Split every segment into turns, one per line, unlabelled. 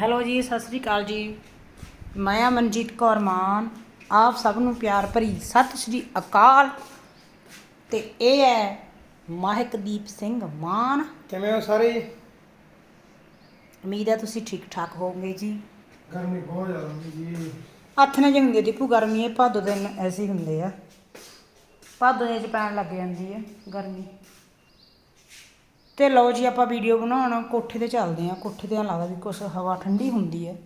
Hello ਜੀ ਸਤਿ ਸ੍ਰੀ ਅਕਾਲ ਜੀ। ਮੈਂ ਆ ਮਨਜੀਤ ਕੌਰ ਮਾਨ। ਆਪ ਸਭ ਨੂੰ ਪਿਆਰ ਭਰੀ ਸਤਿ ਸ੍ਰੀ ਅਕਾਲ। ਤੇ ਇਹ ਹੈ ਮਹਿਕਦੀਪ ਸਿੰਘ ਮਾਨ।
ਕਿਵੇਂ ਹੋ ਸਾਰੇ?
ਉਮੀਦ ਹੈ ਤੁਸੀਂ ਠੀਕ ਠਾਕ ਹੋਵੋਗੇ ਜੀ।
ਗਰਮੀ ਬਹੁਤ ਜ਼ਿਆਦਾ ਹੁੰਦੀ ਜੀ।
ਹੱਥ ਨੇ ਜੰਗੇ ਦੀਪੂ ਗਰਮੀ ਹੈ ਭਾਦੋ ਦਿਨ ਐਸੇ ਹੁੰਦੇ ਆ। ਭਾਦੋ ਦੇ ਚ ਪੈਣ ਲੱਗ ਜਾਂਦੀ ਹੈ ਗਰਮੀ। ਤੇ ਲਓ ਜੀ ਆਪਾਂ ਵੀਡੀਓ ਬਣਾਉਣ, ਕੋਠੇ ਤੇ ਚੱਲਦੇ ਆ ਕੋਠੇ ਤੇ ਐਂ ਲੱਗਦਾ ਵੀ ਕੁਛ ਹਵਾ ਠੰਡੀ ਹੁੰਦੀ ਹੈ।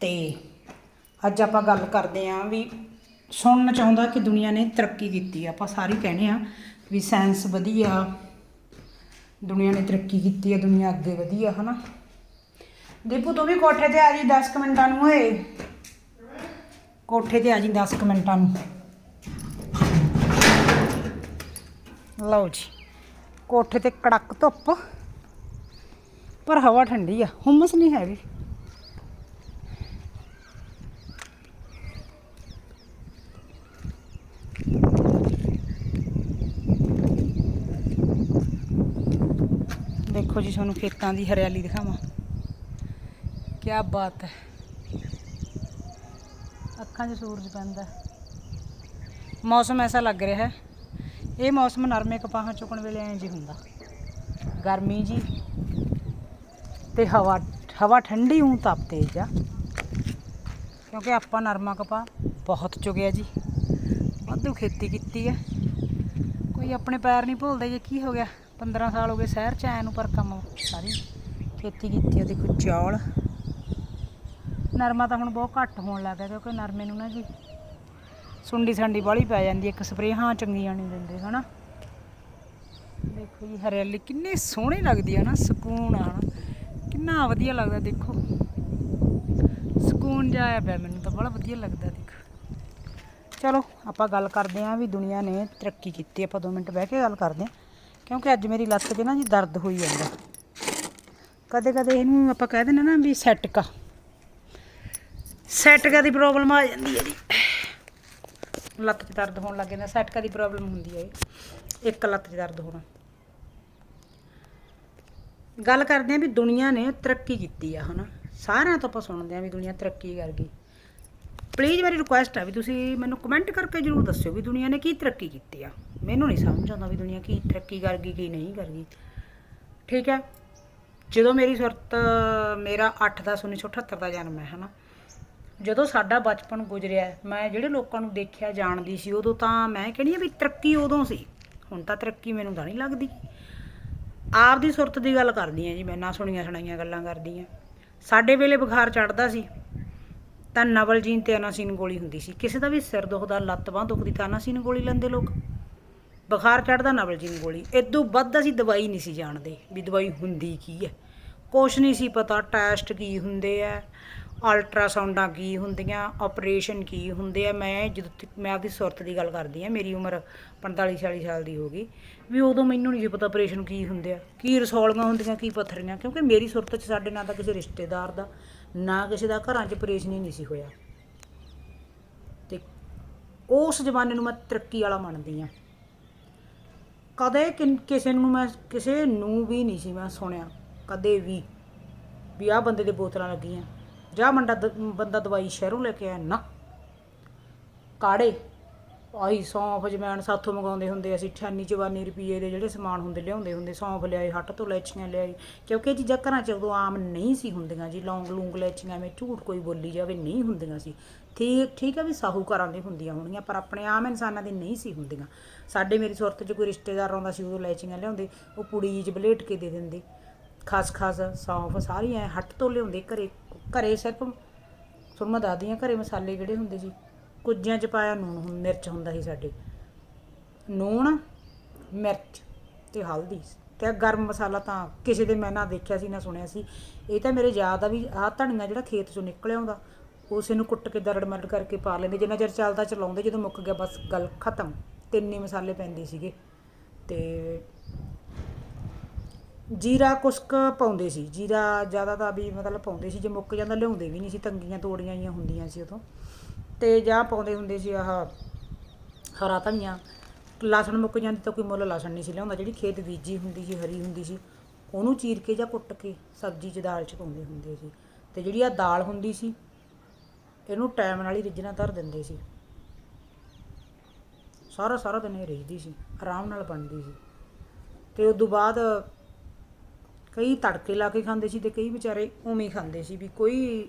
ਤੇ ਅੱਜ ਆਪਾਂ ਗੱਲ ਕਰਦੇ ਆ ਵੀ ਸੁਣਨਾ ਚਾਹੁੰਦਾ ਕਿ ਦੁਨੀਆ ਨੇ ਤਰੱਕੀ ਕੀਤੀ ਆਪਾਂ ਸਾਰੇ ਕਹਿੰਦੇ ਆ ਵੀ ਸਾਇੰਸ ਵਧੀਆ, ਦੁਨੀਆ ਨੇ ਤਰੱਕੀ ਕੀਤੀ ਆ, ਦੁਨੀਆ ਅੱਗੇ ਵਧੀ ਆ ਹਨਾ? ਦੀਪੂ, ਤੂੰ ਵੀ ਕੋਠੇ ਤੇ ਆ ਜੀ 10 ਕੁ ਮਿੰਟਾਂ ਨੂੰ ਓਏ। ਕੋਠੇ ਤੇ ਆ ਜੀ 10 ਕੁ ਮਿੰਟਾਂ ਨੂੰ। ਲਓ ਜੀ। ਕੋਠੇ ਤੇ ਕੜਕ ਧੁੱਪ। ਪਰ ਹਵਾ ਠੰਡੀ ਆ, ਹੁਮਸ ਨਹੀਂ ਹੈਗੀ। ਦੇਖੋ ਜੀ, ਤੁਹਾਨੂੰ ਖੇਤਾਂ ਦੀ ਹਰਿਆਲੀ ਦਿਖਾਵਾਂ। ਕੀ ਬਾਤ ਹੈ। ਅੱਖਾਂ 'ਚ ਸੂਰਜ ਪੈਂਦਾ। ਮੌਸਮ ਐਸਾ ਲੱਗ ਰਿਹਾ ਹੈ। ਇਹ ਮੌਸਮ ਨਰਮੇ ਕਪਾਹਾਂ ਚੁੱਕਣ ਵੇਲੇ ਐਂ ਜੀ ਹੁੰਦਾ। ਗਰਮੀ ਜੀ ਤੇ ਹਵਾ ਹਵਾ ਠੰਡੀ ਹੂੰ ਤਪ ਤੇਜ ਆ। ਕਿਉਂਕਿ ਆਪਾਂ ਨਰਮਾ ਕਪਾਹ ਬਹੁਤ ਚੁਗਿਆ ਜੀ। ਵਾਧੂ ਖੇਤੀ ਕੀਤੀ ਹੈ ਕੋਈ ਆਪਣੇ ਪੈਰ ਨਹੀਂ ਭੁੱਲਦਾ ਜੇ ਕੀ ਹੋ ਗਿਆ। 15 ਸਾਲ ਹੋ ਗਏ ਸ਼ਹਿਰ ਚ ਆਇਆ ਨੂੰ ਪਰ ਕੰਮ ਸਾਰੀ ਖੇਤੀ ਕੀਤੀ ਹੈ ਦੇਖੋ ਚੌਲ। ਨਰਮਾ ਤਾਂ ਹੁਣ ਬਹੁਤ ਘੱਟ ਹੋਣ ਲੱਗ ਗਿਆ ਕਿਉਂਕਿ ਨਰਮੇ ਨੂੰ ਨਾ ਜੀ ਸੁੰਡੀ ਸੰਡੀ ਬਾਹਲੀ ਪੈ ਜਾਂਦੀ ਹੈ, ਇੱਕ ਸਪਰੇਹਾਂ ਚੰਗੀਆਂ ਨਹੀਂ ਦਿੰਦੇ ਹਨਾ? ਦੇਖੋ ਜੀ ਹਰਿਆਲੀ ਕਿੰਨੀ ਸੋਹਣੀ ਲੱਗਦੀ ਹੈ ਨਾ ਸਕੂਨ ਆ ਨਾ ਕਿੰਨਾ ਵਧੀਆ ਲੱਗਦਾ ਦੇਖੋ। ਸਕੂਨ ਜਾਇਆ ਪਿਆ ਮੈਨੂੰ ਤਾਂ ਬੜਾ ਵਧੀਆ ਲੱਗਦਾ ਦੇਖੋ। ਚਲੋ ਆਪਾਂ ਗੱਲ ਕਰਦੇ ਆਂ ਵੀ ਦੁਨੀਆ ਨੇ ਤਰੱਕੀ ਕੀਤੀ ਆਪਾਂ 2 ਮਿੰਟ ਬਹਿ ਕੇ ਗੱਲ ਕਰਦੇ ਆਂ। ਕਿਉਂਕਿ ਅੱਜ ਮੇਰੀ ਲੱਤ 'ਤੇ ਨਾ ਜੀ ਦਰਦ ਹੋਈ ਜਾਂਦਾ। ਕਦੇ ਕਦੇ ਇਹਨੂੰ ਆਪਾਂ ਕਹਿ ਦਿੰਦੇ ਨਾ ਵੀ ਸੈਟਕਾ। ਸੈਟਕਾ ਦੀ ਪ੍ਰੋਬਲਮ ਆ ਜਾਂਦੀ ਹੈ ਜੀ। ਲੱਤ 'ਚ ਦਰਦ ਹੋਣ ਲੱਗ ਜਾਂਦਾ ਸੈਟਕਾ ਦੀ ਪ੍ਰੋਬਲਮ ਹੁੰਦੀ ਹੈ ਇੱਕ ਲੱਤ 'ਚ ਦਰਦ ਹੋਣਾ। ਗੱਲ ਕਰਦੇ ਆਂ ਵੀ ਦੁਨੀਆ ਨੇ ਤਰੱਕੀ ਕੀਤੀ ਆ, ਹਨਾ। ਸਾਰਿਆਂ ਤੋਂ ਆਪਾਂ ਸੁਣਦੇ ਆਂ ਵੀ ਦੁਨੀਆ ਤਰੱਕੀ ਕਰ ਗਈ। ਪਲੀਜ਼ ਮੇਰੀ ਰਿਕੁਐਸਟ ਆ ਵੀ ਤੁਸੀਂ ਮੈਨੂੰ ਕਮੈਂਟ ਕਰਕੇ ਜਰੂਰ ਦੱਸਿਓ ਵੀ ਦੁਨੀਆ ਨੇ ਕੀ ਤਰੱਕੀ ਕੀਤੀ ਆ। ਮੈਨੂੰ ਨਹੀਂ ਸਮਝ ਆਉਂਦਾ ਵੀ ਦੁਨੀਆ ਕੀ ਤਰੱਕੀ ਕਰ ਗਈ, ਕੀ ਨਹੀਂ ਕਰ ਗਈ। ਠੀਕ ਹੈ? ਜਦੋਂ ਮੇਰੀ ਸੁਰਤ, ਮੇਰਾ 8 10 1978 ਦਾ ਜਨਮ ਹੈ, ਹਨਾ। ਜਦੋਂ ਸਾਡਾ ਬਚਪਨ ਗੁਜ਼ਰਿਆ, ਮੈਂ ਜਿਹੜੇ ਲੋਕਾਂ ਨੂੰ ਦੇਖਿਆ, ਜਾਣਦੀ ਸੀ, ਉਦੋਂ ਤਾਂ ਮੈਂ ਕਹਿੰਦੀ ਆ ਵੀ ਤਰੱਕੀ ਉਦੋਂ ਸੀ। ਹੁਣ ਤਾਂ ਤਰੱਕੀ ਮੈਨੂੰ ਤਾਂ ਨਹੀਂ ਲੱਗਦੀ। ਆਪ ਦੀ ਸੁਰਤ ਦੀ ਗੱਲ ਕਰਦੀ ਆ ਜੀ, ਮੈਂ ਨਾ ਸੁਣੀਆਂ ਸੁਣਾਈਆਂ ਗੱਲਾਂ ਕਰਦੀ ਆ। ਸਾਡੇ ਵੇਲੇ ਬੁਖਾਰ ਚੜਦਾ ਸੀ, ਤਾਂ ਨਵਲਜੀਨ ਤੇ ਅਨਾਸੀਨ ਗੋਲੀ ਹੁੰਦੀ ਸੀ। ਕਿਸੇ ਦਾ ਵੀ ਸਿਰ ਦੁਖਦਾ, ਲੱਤ ਬਾਂਹ ਦੁਖਦੀ, ਤਾਂ ਅਨਾਸੀਨ ਗੋਲੀ ਲੈਂਦੇ ਲੋਕ। ਬੁਖਾਰ ਚੜਦਾ ਨਵਲਜੀਨ ਗੋਲੀ। ਇਦੋਂ ਵੱਧ ਅਸੀਂ ਦਵਾਈ ਨਹੀਂ ਸੀ ਜਾਣਦੇ ਵੀ ਦਵਾਈ ਹੁੰਦੀ ਕੀ ਹੈ ਕੁਛ ਨਹੀਂ ਸੀ ਪਤਾ, ਟੈਸਟ ਕੀ ਹੁੰਦੇ ਆ ਅਲਟਰਾਸਾਊਂਡਾਂ ਕੀ ਹੁੰਦੀਆਂ ਆਪਰੇਸ਼ਨ ਕੀ ਹੁੰਦੇ ਆ, ਮੈਂ ਜਦੋਂ ਮੈਂ ਆਪਦੀ ਸੁਰਤ ਦੀ ਗੱਲ ਕਰਦੀ ਆ ਮੇਰੀ ਉਮਰ 45 46 ਸਾਲ ਦੀ ਹੋ ਗਈ, ਵੀ ਉਦੋਂ ਮੈਨੂੰ ਨਹੀਂ ਸੀ ਪਤਾ ਆਪਰੇਸ਼ਨ ਕੀ ਹੁੰਦੇ ਆ, ਕੀ ਰਸੌਲੀਆਂ ਹੁੰਦੀਆਂ, ਕੀ ਪੱਥਰੀਆਂ, ਕਿਉਂਕਿ ਮੇਰੀ ਸੁਰਤ 'ਚ ਸਾਡੇ ਨਾਲ ਤਾਂ ਕਿਸੇ ਰਿਸ਼ਤੇਦਾਰ ਦਾ, ਨਾ ਕਿਸੇ ਦਾ ਘਰਾਂ 'ਚ ਆਪਰੇਸ਼ਨ ਹੀ ਨਹੀਂ ਸੀ ਹੋਇਆ। ਤੇ ਉਸ ਜ਼ਮਾਨੇ ਨੂੰ ਮੈਂ ਤਰੱਕੀ ਵਾਲਾ ਮੰਨਦੀ ਆ ਕਦੇ ਕਿਨ- ਕਿਸੇ ਨੂੰ ਮੈਂ, ਕਿਸੇ ਨੂੰ ਵੀ ਨਹੀਂ ਸੀ ਮੈਂ ਸੁਣਿਆ, ਕਦੇ ਵੀ ਵੀ ਆਹ ਬੰਦੇ ਦੇ ਬੋਤਲਾਂ ਲੱਗੀਆਂ ਜਾ ਮੰਡਾ ਦ- ਬੰਦਾ ਦਵਾਈ ਸ਼ਹਿਰੋਂ ਲੈ ਕੇ ਆਇਆ ਨਾ। ਕਾੜੇ, ਆਹੀ ਸੌਂਫ ਜਮੈਣ ਸਾਥੋਂ ਮੰਗਾਉਂਦੇ ਹੁੰਦੇ ਅਸੀਂ 98 ਚਵਾਨੀ ਰੁਪਏ ਦੇ ਜਿਹੜੇ ਸਮਾਨ ਹੁੰਦੇ, ਲਿਆਉਂਦੇ ਹੁੰਦੇ, ਸੌਂਫ ਲਿਆਏ ਹੱਟ ਤੋਂ ਲੈਚੀਆਂ ਲਿਆਏ ਕਿਉਂਕਿ ਇਹ ਚੀਜ਼ਾਂ ਘਰਾਂ 'ਚ ਉਦੋਂ ਆਮ ਨਹੀਂ ਸੀ ਹੁੰਦੀਆਂ ਜੀ, ਲੌਂਗ ਲੂੰਗ ਲੈਚੀਆਂ ਐਵੇਂ ਝੂਠ ਕੋਈ ਬੋਲੀ ਜਾਵੇ ਨਹੀਂ ਹੁੰਦੀਆਂ ਸੀ। ਠੀਕ ਠੀਕ ਹੈ ਵੀ ਸਾਹੂਕਾਰਾਂ ਦੀ ਹੁੰਦੀਆਂ ਹੋਣਗੀਆਂ, ਪਰ ਆਪਣੇ ਆਮ ਇਨਸਾਨਾਂ ਦੀ ਨਹੀਂ ਸੀ ਹੁੰਦੀਆਂ। ਸਾਡੇ ਮੇਰੀ ਸੁਰਤ 'ਚ ਕੋਈ ਰਿਸ਼ਤੇਦਾਰ ਆਉਂਦਾ ਸੀ, ਉਦੋਂ ਲੈਚੀਆਂ ਲਿਆਉਂਦੇ, ਉਹ ਪੁੜੀ 'ਚ ਬਲੇਟ ਕੇ ਦੇ ਦਿੰਦੇ। ਖਸ ਖਸ ਸੌਂਫ ਸਾਰੀਆਂ ਹੱਟ ਤੋਂ ਲਿਆਉਂਦੇ ਘਰੇ। ਘਰੇ ਸਿਰਫ ਤੁਹਾਨੂੰ ਮੈਂ ਦੱਸਦੀ ਹਾਂ ਘਰੇ ਮਸਾਲੇ ਕਿਹੜੇ ਹੁੰਦੇ ਸੀ, ਕੁੱਜਿਆਂ 'ਚ ਪਾਇਆ ਨੂਣ ਹੁਣ ਮਿਰਚ ਹੁੰਦਾ ਸੀ ਸਾਡੇ। ਨੂਣ, ਮਿਰਚ ਤੇ ਹਲਦੀ ਤੇ ਗਰਮ ਮਸਾਲਾ ਤਾਂ ਕਿਸੇ ਦੇ ਮੈਂ ਨਾ ਦੇਖਿਆ ਸੀ, ਨਾ ਸੁਣਿਆ ਸੀ। ਇਹ ਤਾਂ ਮੇਰੇ ਯਾਦ ਆ ਵੀ ਆਹ ਧਨੀਆ ਜਿਹੜਾ ਖੇਤ 'ਚੋਂ ਨਿਕਲਿਆ ਆਉਂਦਾ ਉਸੇ ਨੂੰ ਕੁੱਟ ਕੇ ਦਰੜ ਮਰੜ ਕਰਕੇ ਪਾ ਲੈਂਦੇ। ਜਿੰਨਾ ਚਿਰ ਚੱਲਦਾ ਚਲਾਉਂਦੇ, ਜਦੋਂ ਮੁੱਕ ਗਿਆ ਬਸ ਗੱਲ ਖਤਮ। ਤਿੰਨ ਹੀ ਮਸਾਲੇ ਪੈਂਦੇ ਸੀਗੇ। ਤੇ ਜੀਰਾ ਕੁਸਕ ਪਾਉਂਦੇ ਸੀ, ਜੀਰਾ ਜ਼ਿਆਦਾ ਤਾਂ ਵੀ ਮਤਲਬ ਪਾਉਂਦੇ ਸੀ, ਜੇ ਮੁੱਕ ਜਾਂਦਾ ਲਿਆਉਂਦੇ ਵੀ ਨਹੀਂ ਸੀ, ਤੰਗੀਆਂ ਤੋੜੀਆਂ ਹੀ ਹੁੰਦੀਆਂ ਸੀ ਉਦੋਂ। ਤੇ ਜਾਂ ਪਾਉਂਦੇ ਹੁੰਦੇ ਸੀ ਆਹ ਹਰਾ ਧਨੀਆ, ਲਸਣ ਮੁੱਕ ਜਾਂਦੀ ਤਾਂ ਕੋਈ ਮੁੱਲ ਲਸਣ ਨਹੀਂ ਸੀ ਲਿਆਉਂਦਾ, ਜਿਹੜੀ ਖੇਤ ਬੀਜੀ ਹੁੰਦੀ ਸੀ, ਹਰੀ ਹੁੰਦੀ ਸੀ, ਉਹਨੂੰ ਚੀਰ ਕੇ ਜਾਂ ਕੁੱਟ ਕੇ ਸਬਜ਼ੀ 'ਚ ਦਾਲ 'ਚ ਪਾਉਂਦੇ ਹੁੰਦੇ ਸੀ। ਤੇ ਜਿਹੜੀ ਆ ਦਾਲ ਹੁੰਦੀ ਸੀ, ਇਹਨੂੰ ਟਾਈਮ ਨਾਲ ਹੀ ਰਿੱਝਣਾ ਧਰ ਦਿੰਦੇ ਸੀ। ਸਾਰਾ ਸਾਰਾ ਦਿਨ ਇਹ ਰਿੱਝਦੀ ਸੀ, ਆਰਾਮ ਨਾਲ ਬਣਦੀ ਸੀ। ਤੇ ਉਸ ਤੋਂ ਬਾਅਦ ਕਈ ਤੜਕੇ ਲਾ ਕੇ ਖਾਂਦੇ ਸੀ ਤੇ ਕਈ ਵਿਚਾਰੇ ਉਵੇਂ ਖਾਂਦੇ ਸੀ ਵੀ ਕੋਈ,